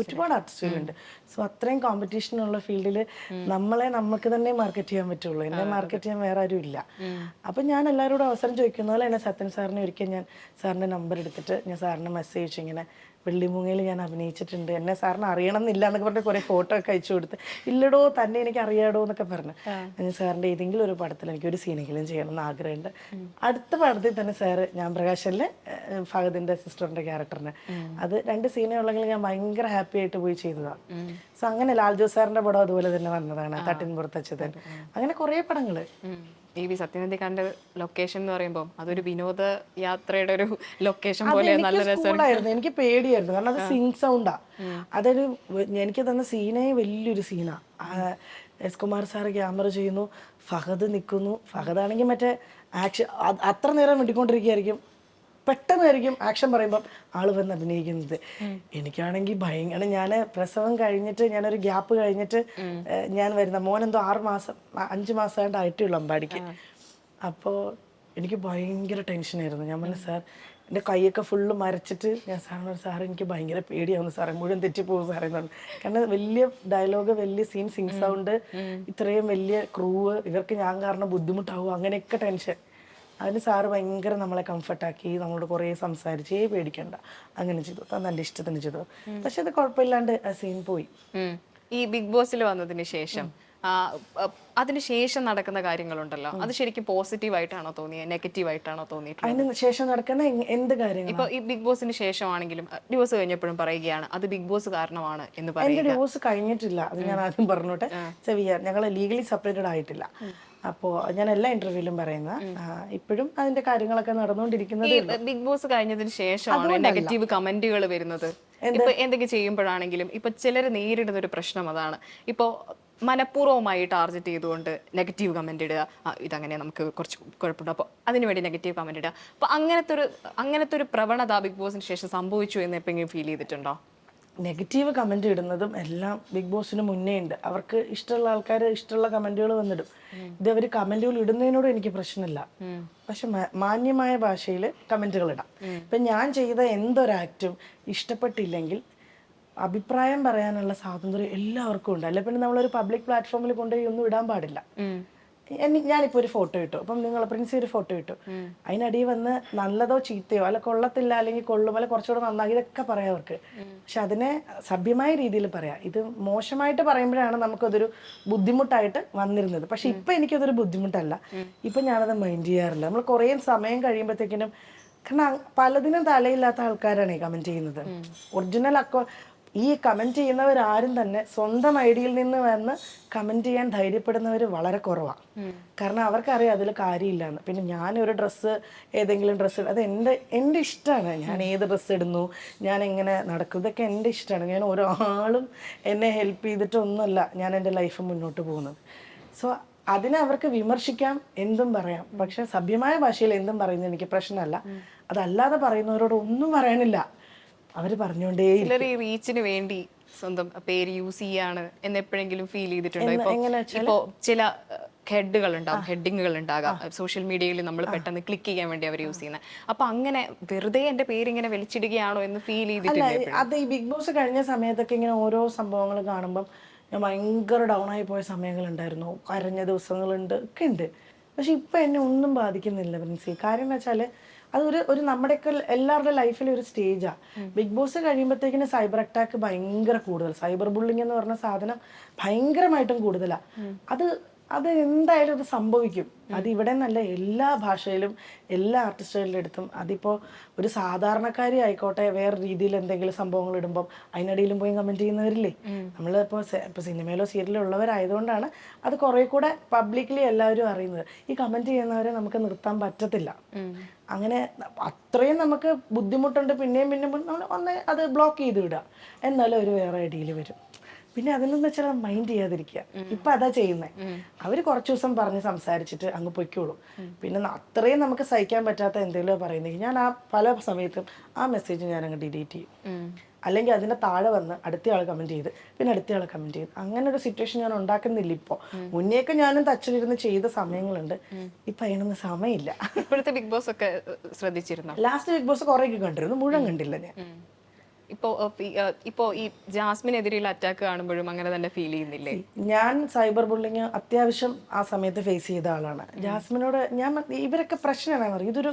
ഒരുപാട് ആർട്ടിസ്റ്റുകളുണ്ട് സോ അത്രയും കോമ്പറ്റീഷൻ ഉള്ള ഫീൽഡിൽ നമ്മളെ നമുക്ക് തന്നെ മാർക്കറ്റ് ചെയ്യാൻ പറ്റുള്ളൂ. എന്നെ മാർക്കറ്റ് ചെയ്യാൻ വേറെ ആരും ഇല്ല. അപ്പൊ ഞാൻ എല്ലാവരോടും അവസരം ചോദിക്കുന്ന പോലെ എന്നെ സത്യൻ സാറിനെ ഒരിക്കൽ ഞാൻ സാറിന്റെ നമ്പർ എടുത്തിട്ട് ഞാൻ സാറിന് മെസ്സേജ് ഇങ്ങനെ വെള്ളിമൂങ്ങയിൽ ഞാൻ അഭിനയിച്ചിട്ടുണ്ട്. എന്നെ സാറിന് അറിയണം എന്നില്ല എന്നൊക്കെ പറഞ്ഞ് കുറെ ഫോട്ടോ ഒക്കെ അയച്ചു കൊടുത്ത്. ഇല്ലടോ തന്നെ എനിക്ക് അറിയാടോ എന്നൊക്കെ പറഞ്ഞു. ഞാൻ സാറിന്റെ ഏതെങ്കിലും ഒരു പടത്തിൽ എനിക്ക് ഒരു സീനെങ്കിലും ചെയ്യണം എന്ന് ആഗ്രഹമുണ്ട്. അടുത്ത പടത്തിൽ തന്നെ സാറ് ഞാൻ പ്രകാശനിലെ ഏഹ്, ഫഹദിന്റെ സിസ്റ്ററിന്റെ ക്യാരക്ടറിന് അത് രണ്ട് സീനേ ഉള്ളെങ്കിൽ ഞാൻ ഭയങ്കര ഹാപ്പി ആയിട്ട് പോയി ചെയ്തതാണ് സോ അങ്ങനെ ലാൽ ജോസ് സാറിന്റെ പടം അതുപോലെ തന്നെ വന്നതാണ് തട്ടിൻ പുറത്തച്ഛതൻ അങ്ങനെ കുറെ പടങ്ങൾ. ഈ വി സത്യനന്ദി കണ്ട ലൊക്കേഷൻ എന്ന് പറയുമ്പോൾ അതൊരു വിനോദ യാത്രയുടെ ഒരു ലൊക്കേഷൻ പോലെ നല്ല രസമായിരുന്നു. എനിക്ക് പേടിയായിരുന്നു. കാരണം അത് സിങ് സൗണ്ടാ അതൊരു എനിക്ക് തന്ന സീനേ വലിയൊരു സീനാ എസ് കുമാർ സാർ ക്യാമറ ചെയ്യുന്നു. ഫഹദ് നിൽക്കുന്നു ഫഹദ് ആണെങ്കിൽ മറ്റേ ആക്ഷൻ അത്ര നേരം വെട്ടിക്കൊണ്ടിരിക്കുകയായിരിക്കും പെട്ടെന്നായിരിക്കും ആക്ഷൻ പറയുമ്പോൾ ആൾ വന്ന് അഭിനയിക്കുന്നത്. എനിക്കാണെങ്കിൽ ഭയങ്കര ഞാൻ പ്രസവം കഴിഞ്ഞിട്ട് ഞാനൊരു ഗ്യാപ്പ് കഴിഞ്ഞിട്ട് ഞാൻ വരുന്ന മോനെന്തോ ആറ് മാസം അഞ്ച് മാസമായിട്ട് ആയിട്ടേ ആയിട്ടുള്ളൂ അമ്പാടിക്ക്. അപ്പോൾ എനിക്ക് ഭയങ്കര ടെൻഷനായിരുന്നു. ഞാൻ പറഞ്ഞു സാർ എന്റെ കൈയൊക്കെ ഫുള്ള് മരച്ചിട്ട് ഞാൻ സാറിനോട് സാർ എനിക്ക് ഭയങ്കര പേടിയാവുന്നു സാറേ മുഴുവൻ തെറ്റിപ്പോകും സാറേ എന്ന് പറഞ്ഞു. കാരണം വലിയ ഡയലോഗ് വലിയ സീൻ സിങ് സൗണ്ട് ഇത്രയും വലിയ ക്രൂവ് ഇവർക്ക് ഞാൻ കാരണം ബുദ്ധിമുട്ടാവും അങ്ങനെയൊക്കെ ടെൻഷൻ. അതിന് സാറ് ഭയങ്കര നമ്മളെ കംഫർട്ടാക്കി നമ്മളോട് കുറേ സംസാരിച്ച് ഏ പേടിക്കണ്ട. അങ്ങനെ ചെയ്തു. താൻ നല്ല ഇഷ്ടത്തിന് ചെയ്തു. പക്ഷെ അത് കുഴപ്പമില്ലാണ്ട് ആ സീൻ പോയി. ഈ ബിഗ് ബോസിൽ വന്നതിന് ശേഷം അതിനുശേഷം നടക്കുന്ന കാര്യങ്ങളുണ്ടല്ലോ. അത് ശരിക്കും പോസിറ്റീവ് ആയിട്ടാണോ തോന്നിയത് നെഗറ്റീവ് ആയിട്ടാണോ തോന്നിയിട്ടുള്ളത്? അതിന് ശേഷം നടക്കുന്ന എന്ത് കാര്യം ഇപ്പൊ ഈ ബിഗ് ബോസിന് ശേഷമാണെങ്കിലും ഡിവോഴ്സ് കഴിഞ്ഞപ്പോഴും പറയുകയാണ് അത് ബിഗ് ബോസ് കാരണമാണ് എന്ന് പറയുന്നത് ഡിവോഴ്സ് കഴിഞ്ഞിട്ടില്ല. അത് ഞാൻ ആദ്യം പറഞ്ഞോട്ടെ. ചെവിയ ഞങ്ങൾ ലീഗലി സെപ്പറേറ്റഡ് ആയിട്ടില്ല. അപ്പോൾ ഞാൻ എല്ലാ ഇന്റർവ്യൂലും പറയുന്ന ഇപ്പോഴും അതിന്റെ കാര്യങ്ങളൊക്കെ നടന്നുകൊണ്ടിരിക്കുന്നത് ബിഗ് ബോസ് കഴിഞ്ഞതിന് ശേഷമാണ് നെഗറ്റീവ് കമന്റുകൾ വരുന്നത്. എന്തൊക്കെ ചെയ്യുമ്പോഴാണെങ്കിലും ഇപ്പൊ ചിലർ നേരിടുന്ന ഒരു പ്രശ്നം അതാണ്. ഇപ്പോ മനഃപൂർവമായി ടാർഗറ്റ് ചെയ്തുകൊണ്ട് നെഗറ്റീവ് കമന്റ് ഇടുക. ഇതങ്ങനെ നമുക്ക് കുറച്ച് കുഴപ്പമുണ്ട്. അപ്പോൾ അതിനുവേണ്ടി നെഗറ്റീവ് കമന്റ് ഇടുക. അപ്പൊ അങ്ങനത്തെ ഒരു അങ്ങനത്തെ ഒരു പ്രവണത ബിഗ് ബോസിന് ശേഷം സംഭവിച്ചു എന്ന് എപ്പോഴെങ്കിലും ഫീൽ ചെയ്തിട്ടുണ്ടോ? നെഗറ്റീവ് കമന്റ് ഇടുന്നതും എല്ലാം ബിഗ് ബോസിന് മുന്നേ ഉണ്ട്. അവർക്ക് ഇഷ്ടമുള്ള ആൾക്കാർ ഇഷ്ടമുള്ള കമന്റുകൾ വന്നിടും. ഇത് അവർ കമന്റുകൾ ഇടുന്നതിനോട് എനിക്ക് പ്രശ്നമില്ല. പക്ഷെ മാന്യമായ ഭാഷയിൽ കമന്റുകൾ ഇടാം. ഇപ്പം ഞാൻ ചെയ്ത എന്തൊരാക്റ്റും ഇഷ്ടപ്പെട്ടില്ലെങ്കിൽ അഭിപ്രായം പറയാനുള്ള സ്വാതന്ത്ര്യം എല്ലാവർക്കും ഉണ്ട്. അല്ലെ പിന്നെ നമ്മളൊരു പബ്ലിക് പ്ലാറ്റ്ഫോമിൽ കൊണ്ടുപോയി ഒന്നും ഇടാൻ പാടില്ല. എനി- ഞാനിപ്പോ ഒരു ഫോട്ടോ ഇട്ടു. അപ്പം നിങ്ങൾ പ്രിൻസി ഒരു ഫോട്ടോ ഇട്ടു. അതിനടി വന്ന് നല്ലതോ ചീത്തയോ അല്ല കൊള്ളത്തില്ല അല്ലെങ്കിൽ കൊള്ളും അല്ല കുറച്ചുകൂടെ നന്നായി ഇതൊക്കെ പറയാം അവർക്ക്. പക്ഷെ അതിനെ സഭ്യമായ രീതിയിൽ പറയാം. ഇത് മോശമായിട്ട് പറയുമ്പോഴാണ് നമുക്കതൊരു ബുദ്ധിമുട്ടായിട്ട് വന്നിരുന്നത്. പക്ഷെ ഇപ്പൊ എനിക്കതൊരു ബുദ്ധിമുട്ടല്ല. ഇപ്പൊ ഞാനത് മൈൻഡ് ചെയ്യാറില്ല. നമ്മൾ കുറേ സമയം കഴിയുമ്പോഴത്തേക്കിനും കാരണം പലതിനും തലയില്ലാത്ത ആൾക്കാരാണ് ഈ കമന്റ് ചെയ്യുന്നത്. ഒറിജിനൽ അക്കൗ ഈ കമന്റ് ചെയ്യുന്നവരാരും തന്നെ സ്വന്തം ഐഡിയിൽ നിന്ന് വന്ന് കമന്റ് ചെയ്യാൻ ധൈര്യപ്പെടുന്നവർ വളരെ കുറവാണ് കാരണം അവർക്കറിയാം അതിൽ കാര്യമില്ലാന്ന്. പിന്നെ ഞാനൊരു ഡ്രസ്സ് ഏതെങ്കിലും ഡ്രസ്സ് അത് എന്റെ എന്റെ ഇഷ്ടമാണ് ഞാൻ ഏത് ഡ്രസ്സ് ഇടുന്നു ഞാൻ എങ്ങനെ നടക്കും ഇതൊക്കെ എന്റെ ഇഷ്ടമാണ് ഞാൻ ഒരാളും എന്നെ ഹെൽപ്പ് ചെയ്തിട്ടൊന്നുമല്ല ഞാൻ എന്റെ ലൈഫ് മുന്നോട്ട് പോകുന്നത്. സോ അതിനെ അവർക്ക് വിമർശിക്കാം എന്തും പറയാം. പക്ഷെ സഭ്യമായ ഭാഷയിൽ എന്തും പറയുന്നത് എനിക്ക് പ്രശ്നമല്ല. അതല്ലാതെ പറയുന്നവരോട് ഒന്നും പറയാനില്ല. അവർ പറഞ്ഞോണ്ടേ ചിലർ ഈ റീച്ചിന് വേണ്ടി സ്വന്തം പേര് യൂസ് ചെയ്യാണ് എന്ന് എപ്പോഴെങ്കിലും ഫീൽ ചെയ്തിട്ടുണ്ടോ? ഇപ്പൊ ഇപ്പോ ചില ഹെഡുകൾ ഉണ്ടാകും ഹെഡിങ്ങുകൾ ഉണ്ടാകാം. സോഷ്യൽ മീഡിയയിൽ നമ്മൾ പെട്ടെന്ന് ക്ലിക്ക് ചെയ്യാൻ വേണ്ടി അവർ യൂസ് ചെയ്യുന്നത് അപ്പൊ അങ്ങനെ വെറുതെ എന്റെ പേര് ഇങ്ങനെ വലിച്ചിടുകയാണോ എന്ന് ഫീൽ ചെയ്തിട്ടുണ്ട് അത് ഈ ബിഗ് ബോസ് കഴിഞ്ഞ സമയത്തൊക്കെ ഇങ്ങനെ ഓരോ സംഭവങ്ങൾ കാണുമ്പം ഞാൻ ഭയങ്കര ഡൗൺ ആയി പോയ സമയങ്ങൾ ഉണ്ടായിരുന്നു. കരഞ്ഞ ദിവസങ്ങളുണ്ട് ഒക്കെ ഉണ്ട്. പക്ഷെ ഇപ്പൊ എന്നെ ഒന്നും ബാധിക്കുന്നില്ല പ്രിൻസി കാര്യം എന്ന് വെച്ചാൽ അതൊരു ഒരു നമ്മുടെയൊക്കെ എല്ലാവരുടെ ലൈഫിലെ ഒരു സ്റ്റേജാ. ബിഗ് ബോസ് കഴിയുമ്പോഴത്തേക്കിന് സൈബർ അറ്റാക്ക് ഭയങ്കര കൂടുതൽ. സൈബർ ബുള്ളിങ് എന്ന് പറഞ്ഞ സാധനം ഭയങ്കരമായിട്ടും കൂടുതലാ. അത് അത് എന്തായാലും അത് സംഭവിക്കും. അത് ഇവിടെ നല്ല എല്ലാ ഭാഷയിലും എല്ലാ ആർട്ടിസ്റ്റുകളുടെ അടുത്തും അതിപ്പോൾ ഒരു സാധാരണക്കാരി ആയിക്കോട്ടെ വേറെ രീതിയിൽ എന്തെങ്കിലും സംഭവങ്ങൾ ഇടുമ്പോൾ അതിനിടയിലും പോയി കമന്റ് ചെയ്യുന്നവരില്ലേ? നമ്മളിപ്പോൾ ഇപ്പോൾ സിനിമയിലോ സീരിയലോ ഉള്ളവരായതുകൊണ്ടാണ് അത് കുറെ കൂടെ പബ്ലിക്കലി എല്ലാവരും അറിയുന്നത്. ഈ കമന്റ് ചെയ്യുന്നവരെ നമുക്ക് നിർത്താൻ പറ്റത്തില്ല. അങ്ങനെ അത്രയും നമുക്ക് ബുദ്ധിമുട്ടുണ്ട് പിന്നെയും പിന്നെയും നമ്മൾ ഒന്ന് അത് ബ്ലോക്ക് ചെയ്ത് വിടുക. എന്നാലും ഒരു വേറെ ഐഡിയയിൽ വരും. പിന്നെ അതിലെന്ന് വെച്ചാൽ മൈൻഡ് ചെയ്യാതിരിക്കുക. ഇപ്പൊ അതാ ചെയ്യുന്നത് അവർ കുറച്ച് ദിവസം പറഞ്ഞ് സംസാരിച്ചിട്ട് അങ്ങ് പൊയ്ക്കോളും. പിന്നെ അത്രയും നമുക്ക് സഹിക്കാൻ പറ്റാത്ത എന്തെങ്കിലും പറയുന്നെങ്കിൽ ഞാൻ ആ പല സമയത്തും ആ മെസ്സേജ് ഞാൻ അങ്ങ് ഡിലീറ്റ് ചെയ്യും അല്ലെങ്കിൽ അതിന്റെ താഴെ വന്ന് അടുത്ത ആൾ കമന്റ് ചെയ്ത് പിന്നെ അടുത്ത ആൾ കമന്റ് ചെയ്ത്. അങ്ങനെ ഒരു സിറ്റുവേഷൻ ഞാൻ ഉണ്ടാക്കുന്നില്ല ഇപ്പോൾ മുന്നേക്ക് ഞാനും തച്ചിലിരുന്ന് ചെയ്ത സമയങ്ങളുണ്ട്. ഇപ്പൊ അതിനൊന്നും സമയമില്ല. ഇപ്പോഴത്തെ ബിഗ് ബോസ് ഒക്കെ ശ്രദ്ധിച്ചിരുന്നു? ലാസ്റ്റ് ബിഗ് ബോസ് കുറെ കണ്ടിരുന്നു. മുഴുവൻ കണ്ടില്ല ഞാൻ. ഇപ്പോ ഈ, ഇപ്പോ ഈ ജാസ്മിനെതിരെയുള്ള അറ്റാക്ക് കാണുമ്പോഴും അങ്ങനെ തന്നെ ഫീൽ ചെയ്യുന്നില്ലേ? ഞാൻ സൈബർ ബുള്ളിങ് അത്യാവശ്യം ആ സമയത്ത് ഫേസ് ചെയ്ത ആളാണ്. ജാസ്മിനോട് ഞാൻ ഇവരൊക്കെ പ്രശ്നമാണ്. പറയും ഇതൊരു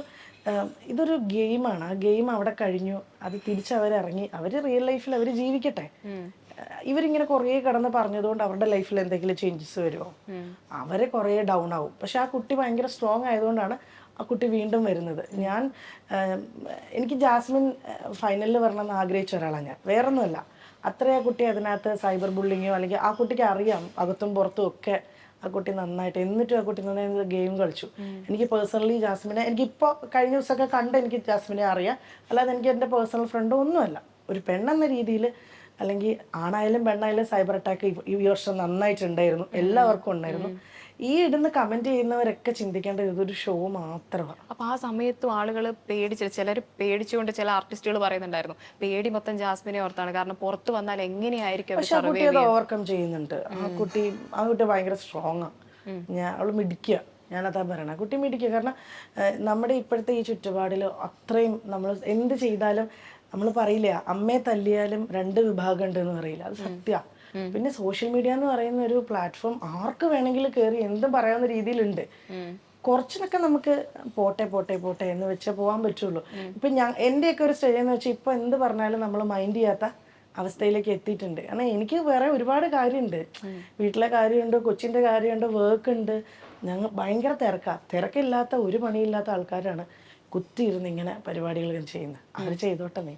ഇതൊരു ഗെയിമാണ് ആ ഗെയിം അവിടെ കഴിഞ്ഞു. അത് തിരിച്ച് അവരിറങ്ങി അവർ റിയൽ ലൈഫിൽ അവർ ജീവിക്കട്ടെ ഇവരിങ്ങനെ കുറേ കിടന്ന് പറഞ്ഞതുകൊണ്ട് അവരുടെ ലൈഫിൽ എന്തെങ്കിലും ചേഞ്ചസ് വരുമോ? അവരെ കുറേ ഡൗൺ ആവും. പക്ഷെ ആ കുട്ടി ഭയങ്കര സ്ട്രോങ് ആയതുകൊണ്ടാണ് ആ കുട്ടി വീണ്ടും വരുന്നത്. ഞാൻ എനിക്ക് ജാസ്മിൻ ഫൈനലിൽ വരണമെന്ന് ആഗ്രഹിച്ച ഒരാളാണ് ഞാൻ. വേറൊന്നുമല്ല. അത്രയും ആ കുട്ടി അതിനകത്ത് സൈബർ ബുള്ളിങ്ങോ അല്ലെങ്കിൽ ആ കുട്ടിക്ക് അറിയാം അകത്തും പുറത്തും ഒക്കെ ആ കുട്ടി നന്നായിട്ട്. എന്നിട്ടും ആ കുട്ടി നന്നായി ഗെയിം കളിച്ചു. എനിക്ക് പേഴ്സണലി ജാസ്മിനെ എനിക്കിപ്പോൾ കഴിഞ്ഞ ദിവസമൊക്കെ കണ്ട് എനിക്ക് ജാസ്മിനെ അറിയാം. അല്ലാതെ എനിക്ക് എന്റെ പേഴ്സണൽ ഫ്രണ്ട് ഒന്നുമല്ല. ഒരു പെണ്ണെന്ന രീതിയിൽ അല്ലെങ്കിൽ ആണായാലും പെണ്ണായാലും സൈബർ അറ്റാക്ക് ഈ വർഷം നന്നായിട്ടുണ്ടായിരുന്നു. എല്ലാവർക്കും ഉണ്ടായിരുന്നു. ഈ ഇടുന്ന കമന്റ് ചെയ്യുന്നവരൊക്കെ ചിന്തിക്കേണ്ടത് ഇതൊരു ഷോ മാത്രമാണ് അപ്പൊ ആ സമയത്തും ആളുകൾ പേടിച്ച് ചിലർ പേടിച്ചുകൊണ്ട് ചില ആർട്ടിസ്റ്റുകൾ പറയുന്നുണ്ടായിരുന്നു. പേടി മൊത്തം ജാസ്മിനെ ഓർത്താണ്. കാരണം പുറത്തു വന്നാൽ എങ്ങനെയായിരിക്കും പക്ഷെ ആ കുട്ടി അത് ഓവർകം ചെയ്യുന്നുണ്ട്. ആ കുട്ടി ആ കുട്ടി ഭയങ്കര സ്ട്രോങ് ആണ് ഞാൻ അവൾ മിടിക്കുക ഞാനതാ പറയണ. കുട്ടി മിടിക്കുക കാരണം നമ്മുടെ ഇപ്പോഴത്തെ ഈ ചുറ്റുപാടിൽ അത്രയും നമ്മൾ എന്ത് ചെയ്താലും നമ്മൾ പറയില്ല അമ്മയെ തല്ലിയാലും രണ്ട് വിഭാഗം ഉണ്ട് എന്ന് പറയില്ല. അത് സത്യ. പിന്നെ സോഷ്യൽ മീഡിയ എന്ന് പറയുന്ന ഒരു പ്ലാറ്റ്ഫോം ആർക്ക് വേണമെങ്കിലും കയറി എന്തും പറയാവുന്ന രീതിയിലുണ്ട്. കുറച്ചിനൊക്കെ നമുക്ക് പോട്ടെ പോട്ടെ പോട്ടെ എന്ന് വെച്ചേ പോകാൻ പറ്റുള്ളൂ. ഇപ്പൊ ഞാൻ എന്റെയൊക്കെ ഒരു സ്റ്റേജ് എന്ന് വെച്ചാൽ ഇപ്പൊ എന്ത് പറഞ്ഞാലും നമ്മൾ മൈൻഡ് ചെയ്യാത്ത അവസ്ഥയിലേക്ക് എത്തിയിട്ടുണ്ട്. കാരണം എനിക്ക് വേറെ ഒരുപാട് കാര്യമുണ്ട് വീട്ടിലെ കാര്യമുണ്ട് കൊച്ചിന്റെ കാര്യമുണ്ട് വർക്ക് ഉണ്ട്. ഞങ്ങൾ ഭയങ്കര തിരക്കാണ് തിരക്കില്ലാത്ത ഒരു പണിയില്ലാത്ത ആൾക്കാരാണ് കുത്തിയിരുന്ന് ഇങ്ങനെ പരിപാടികൾ ചെയ്യുന്നത് അവർ ചെയ്തോട്ടെ നീ.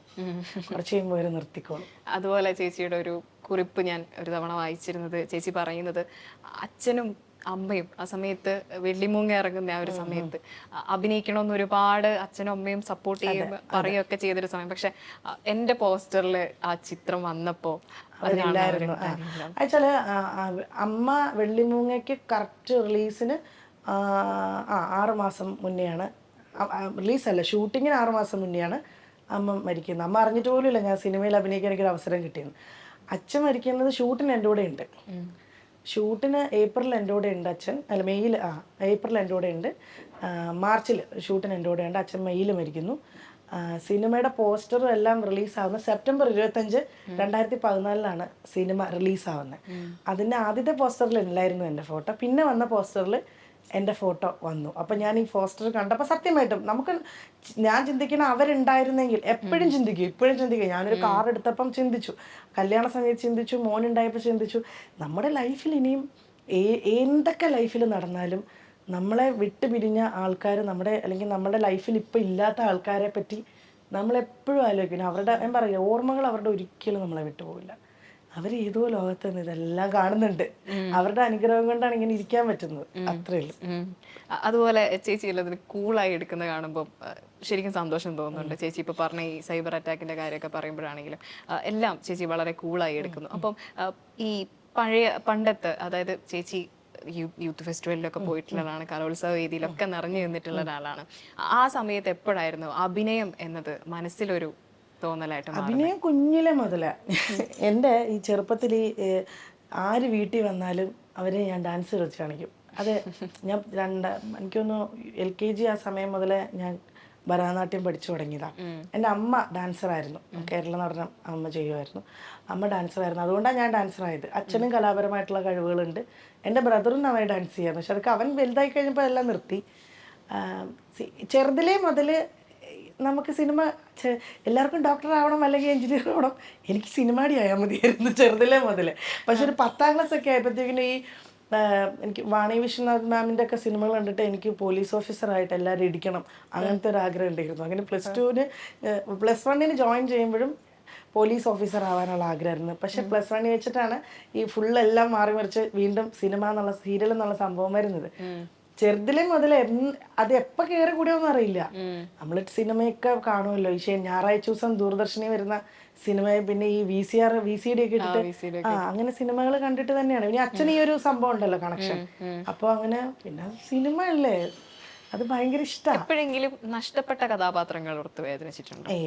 കുറച്ച് കഴിയുമ്പോൾ അവർ നിർത്തിക്കോളും. അതുപോലെ ചേച്ചിയുടെ ഒരു കുറിപ്പ് ഞാൻ ഒരു തവണ വായിച്ചിരുന്നത് ചേച്ചി പറയുന്നത് അച്ഛനും അമ്മയും ആ സമയത്ത് വെള്ളിമൂങ്ങ ഇറങ്ങുന്ന ആ ഒരു സമയത്ത് അഭിനയിക്കണമെന്ന് ഒരുപാട് അച്ഛനും അമ്മയും സപ്പോർട്ട് ചെയ്യുക പറയുകയൊക്കെ ചെയ്തൊരു സമയം. പക്ഷെ എന്റെ എന്റെ പോസ്റ്ററിൽ ആ ചിത്രം വന്നപ്പോ അതിലുണ്ടായിരുന്നു. അയച്ചാൽ അമ്മ വെള്ളിമൂങ്ങയ്ക്ക് കറക്റ്റ് റിലീസിന് ആ ആറ് മാസം മുന്നെയാണ് റിലീസല്ല ഷൂട്ടിങ്ങിന് ആറ് മാസം മുന്നെയാണ് അമ്മ മരിക്കുന്നത്. അമ്മ അറിഞ്ഞിട്ട് പോലും ഇല്ല ഞാൻ സിനിമയിൽ അഭിനയിക്കാൻ എനിക്കൊരു അവസരം കിട്ടിയെന്ന്. അച്ഛൻ മരിക്കുന്നത് ഷൂട്ടിന് എന്റെ കൂടെ ഉണ്ട്. ഷൂട്ടിന് ഏപ്രിൽ എന്റെ കൂടെ ഉണ്ട് അച്ഛൻ. അല്ല മെയ്യിൽ ആ ഏപ്രിൽ എന്റെ കൂടെ ഉണ്ട്. മാർച്ചിൽ ഷൂട്ടിന് എന്റെ കൂടെ ഉണ്ട്. അച്ഛൻ മെയ്യിൽ മരിക്കുന്നു. സിനിമയുടെ പോസ്റ്ററും എല്ലാം റിലീസാവുന്ന സെപ്റ്റംബർ ഇരുപത്തഞ്ച് രണ്ടായിരത്തി പതിനാലിലാണ് സിനിമ റിലീസാവുന്നത്. അതിന്റെ ആദ്യത്തെ പോസ്റ്ററിൽ ഉണ്ടായിരുന്നു എന്റെ ഫോട്ടോ. പിന്നെ വന്ന പോസ്റ്ററിൽ എന്റെ ഫോട്ടോ വന്നു. അപ്പം ഞാൻ ഈ പോസ്റ്റർ കണ്ടപ്പോൾ സത്യമായിട്ടും നമുക്ക് ഞാൻ ചിന്തിക്കണം അവരുണ്ടായിരുന്നെങ്കിൽ എപ്പോഴും ചിന്തിക്കും. ഇപ്പോഴും ചിന്തിക്കും. ഞാനൊരു കാർ എടുത്തപ്പം ചിന്തിച്ചു. കല്യാണ സമയത്ത് ചിന്തിച്ചു. മോനുണ്ടായപ്പോൾ ചിന്തിച്ചു. നമ്മുടെ ലൈഫിൽ ഇനിയും എന്തൊക്കെ ലൈഫിൽ നടന്നാലും നമ്മളെ വിട്ടു പിരിഞ്ഞ ആൾക്കാർ നമ്മുടെ അല്ലെങ്കിൽ നമ്മുടെ ലൈഫിൽ ഇപ്പം ഇല്ലാത്ത ആൾക്കാരെ പറ്റി നമ്മളെപ്പോഴും ആലോചിക്കണം അവരുടെ ഞാൻ പറയുക ഓർമ്മകൾ അവരുടെ ഒരിക്കലും നമ്മളെ വിട്ടുപോകില്ല അവർ ഏതോ ലോകത്ത് നിന്ന് ഇതെല്ലാം കാണുന്നുണ്ട്. അവരുടെ അനുഗ്രഹം കൊണ്ടാണ് ഇങ്ങനെ ഇരിക്കാൻ പറ്റുന്നത്. അത്രേ ഉള്ളൂ അതുപോലെ ചേച്ചി എല്ലാത്തിനും കൂളായി എടുക്കുന്നത് കാണുമ്പോൾ ശരിക്കും സന്തോഷം തോന്നുന്നുണ്ട്. ചേച്ചി ഇപ്പൊ പറഞ്ഞ ഈ സൈബർ അറ്റാക്കിന്റെ കാര്യമൊക്കെ പറയുമ്പോഴാണെങ്കിലും എല്ലാം ചേച്ചി വളരെ കൂളായി എടുക്കുന്നു. അപ്പം ഈ പഴയ പണ്ടത്തെ അതായത് ചേച്ചി യൂത്ത് ഫെസ്റ്റിവലിലൊക്കെ പോയിട്ടുള്ളതാണ് കലോത്സവ വേദിയിലൊക്കെ നിറഞ്ഞു നിന്നിട്ടുള്ള ഒരാളാണ്. ആ സമയത്ത് എപ്പോഴായിരുന്നു അഭിനയം എന്നത് മനസ്സിലൊരു തോന്നലായിട്ട് അഭിനയം കുഞ്ഞിലെ മുതല. എന്റെ ഈ ചെറുപ്പത്തിൽ ഈ ആര് വീട്ടിൽ വന്നാലും അവരെ ഞാൻ ഡാൻസ് കളിച്ച് കാണിക്കും. അത് ഞാൻ രണ്ട് എനിക്കൊന്ന് എൽ കെ ജി ആ സമയം മുതലേ ഞാൻ ഭരതനാട്യം പഠിച്ചു തുടങ്ങിയതാണ് എന്റെ അമ്മ ഡാൻസറായിരുന്നു കേരള നടനം അമ്മ ചെയ്യുമായിരുന്നു. അമ്മ ഡാൻസറായിരുന്നു അതുകൊണ്ടാണ് ഞാൻ ഡാൻസറായത് അച്ഛനും കലാപരമായിട്ടുള്ള കഴിവുകളുണ്ട്. എന്റെ ബ്രദറും നന്നായി ഡാൻസ് ചെയ്യായിരുന്നു പക്ഷെ അതൊക്കെ അവൻ വലുതായി കഴിഞ്ഞപ്പോൾ എല്ലാം നിർത്തി. ചെറുതിലെ ചെറുതിലേ മുതൽ നമുക്ക് സിനിമ എല്ലാവർക്കും ഡോക്ടർ ആവണം അല്ലെങ്കിൽ എഞ്ചിനീയർ ആവണം എനിക്ക് സിനിമാടി ആയാൽ മതിയായിരുന്നു ചെറുതിലേ മുതൽ പക്ഷെ ഒരു പത്താം ക്ലാസ് ഒക്കെ ആയപ്പോഴത്തേക്കിനും ഈ എനിക്ക് വാണി വിശ്വനാഥ് മാമിന്റെ ഒക്കെ സിനിമകൾ കണ്ടിട്ട് എനിക്ക് പോലീസ് ഓഫീസറായിട്ട് എല്ലാവരും ഇടിക്കണം അങ്ങനത്തെ ഒരു ആഗ്രഹം ഉണ്ടായിരുന്നു. അങ്ങനെ പ്ലസ് ടുവിന് പ്ലസ് വണ്ണിന് ജോയിൻ ചെയ്യുമ്പോഴും പോലീസ് ഓഫീസർ ആവാനുള്ള ആഗ്രഹമായിരുന്നു. പക്ഷെ പ്ലസ് വണ്ണിൽ വെച്ചിട്ടാണ് ഈ ഫുള്ളെല്ലാം എല്ലാം മാറി മറിച്ച് വീണ്ടും സിനിമ എന്നുള്ള സീരിയൽ എന്നുള്ള സംഭവം വരുന്നത്. ചെറുതിലെ മുതൽ അത് എപ്പോൾ കയറി കൂടിയൊന്നും അറിയില്ല. നമ്മൾ സിനിമയൊക്കെ കാണുമല്ലോ. ഈ ഞായറാഴ്ച ദിവസം ദൂരദർശനിൽ വരുന്ന സിനിമയെ പിന്നെ ഈ V C R V C D ഒക്കെ ഇട്ടിട്ട് ആ അങ്ങനെ സിനിമകൾ കണ്ടിട്ട് തന്നെയാണ്. ഇനി അച്ഛൻ ഈ ഒരു സംഭവം ഉണ്ടല്ലോ കണക്ഷൻ അപ്പോൾ അങ്ങനെ പിന്നെ സിനിമ അല്ലേ? അത് ഭയങ്കര ഇഷ്ടമാണ് എപ്പോഴെങ്കിലും നഷ്ടപ്പെട്ട കഥാപാത്രങ്ങൾ ഓർത്ത് വേദനിച്ചിട്ടുണ്ടോ? ഏ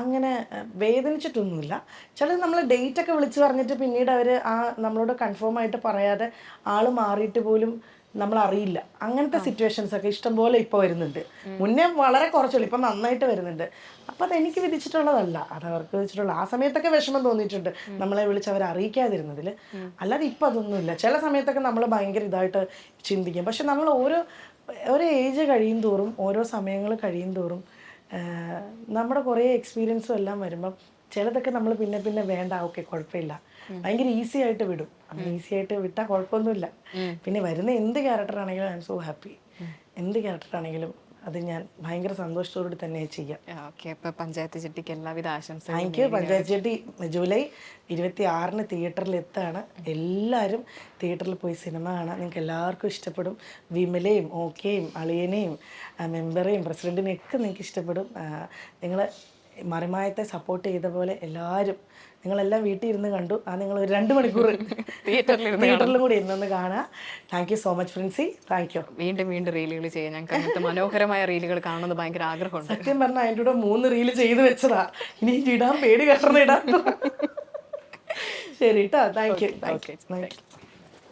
അങ്ങനെ വേദനിച്ചിട്ടൊന്നുമില്ല. ചിലത് നമ്മൾ ഡേറ്റ് ഒക്കെ വിളിച്ചു പറഞ്ഞിട്ട് പിന്നീട് അവർ ആ നമ്മളോട് കൺഫേം ആയിട്ട് പറയാതെ ആൾ മാറിയിട്ട് പോലും നമ്മൾ അറിയില്ല അങ്ങനത്തെ സിറ്റുവേഷൻസ് ഒക്കെ ഇഷ്ടംപോലെ ഇപ്പോൾ വരുന്നുണ്ട്. മുന്നേ വളരെ കുറച്ചുള്ളൂ. ഇപ്പം നന്നായിട്ട് വരുന്നുണ്ട്. അപ്പം അത് എനിക്ക് വിധിച്ചിട്ടുള്ളതല്ല. അത് അവർക്ക് വിധിച്ചിട്ടുള്ള. ആ സമയത്തൊക്കെ വിഷമം തോന്നിയിട്ടുണ്ട്. നമ്മളെ വിളിച്ച് അവരെ അറിയിക്കാതിരുന്നതിൽ അല്ലാതെ ഇപ്പം അതൊന്നുമില്ല. ചില സമയത്തൊക്കെ നമ്മൾ ഭയങ്കര ഇതായിട്ട് ചിന്തിക്കും. പക്ഷെ നമ്മൾ ഓരോ ഓരോ ഏജ് കഴിയും തോറും ഓരോ സമയങ്ങൾ കഴിയും തോറും നമ്മുടെ കുറേ എക്സ്പീരിയൻസും എല്ലാം വരുമ്പം ചിലതൊക്കെ നമ്മൾ പിന്നെ പിന്നെ വേണ്ട ഓക്കെ കുഴപ്പമില്ല. ഭയങ്കര ഈസി ആയിട്ട് വിടും. അങ്ങനെ ഈസി ആയിട്ട് വിട്ടാൽ കുഴപ്പമൊന്നുമില്ല. പിന്നെ വരുന്ന എന്ത് ക്യാരക്ടർ ആണെങ്കിലും ഐ എം സോ ഹാപ്പി എന്ത് ക്യാരക്ടർ ആണെങ്കിലും അത് ഞാൻ ഭയങ്കര സന്തോഷത്തോടുകൂടി തന്നെ ചെയ്യാം. ഓക്കെ അപ്പോൾ പഞ്ചായത്ത് ചെട്ടിക്ക് എല്ലാവിധ ആശംസകളും thank you Panchayat Chetti July ഇരുപത്തി ആറിന് തിയേറ്ററിൽ എത്താണ്. എല്ലാവരും തിയേറ്ററിൽ പോയി സിനിമ കാണാം നിങ്ങൾക്ക് എല്ലാവർക്കും ഇഷ്ടപ്പെടും. വിമലയും ഓക്കെയും അളിയനെയും മെമ്പറേയും പ്രസിഡന്റിനെയും ഒക്കെ നിങ്ങൾക്ക് ഇഷ്ടപ്പെടും. നിങ്ങൾ മറിമായത്തെ സപ്പോർട്ട് ചെയ്ത പോലെ എല്ലാവരും നിങ്ങളെല്ലാം വീട്ടിൽ ഇരുന്ന് കണ്ടു. ആ നിങ്ങൾ ഒരു രണ്ട് മണിക്കൂർ തിയേറ്ററിലും കൂടി ഇരുന്നൊന്ന് കാണുക thank you so much Frincy thank you വീണ്ടും വീണ്ടും റീലുകൾ ചെയ്യാൻ ഞങ്ങൾക്ക് അങ്ങനത്തെ മനോഹരമായ റീലുകൾ കാണുന്നത് ഭയങ്കര ആഗ്രഹമുണ്ട്. സത്യം പറഞ്ഞാൽ അതിന്റെ കൂടെ മൂന്ന് റീൽ ചെയ്ത് വെച്ചതാ. ഇനി ഇടാൻ പേടി കാരണം ഇടാൻ ശരി കേട്ടോ thank you thank you thank you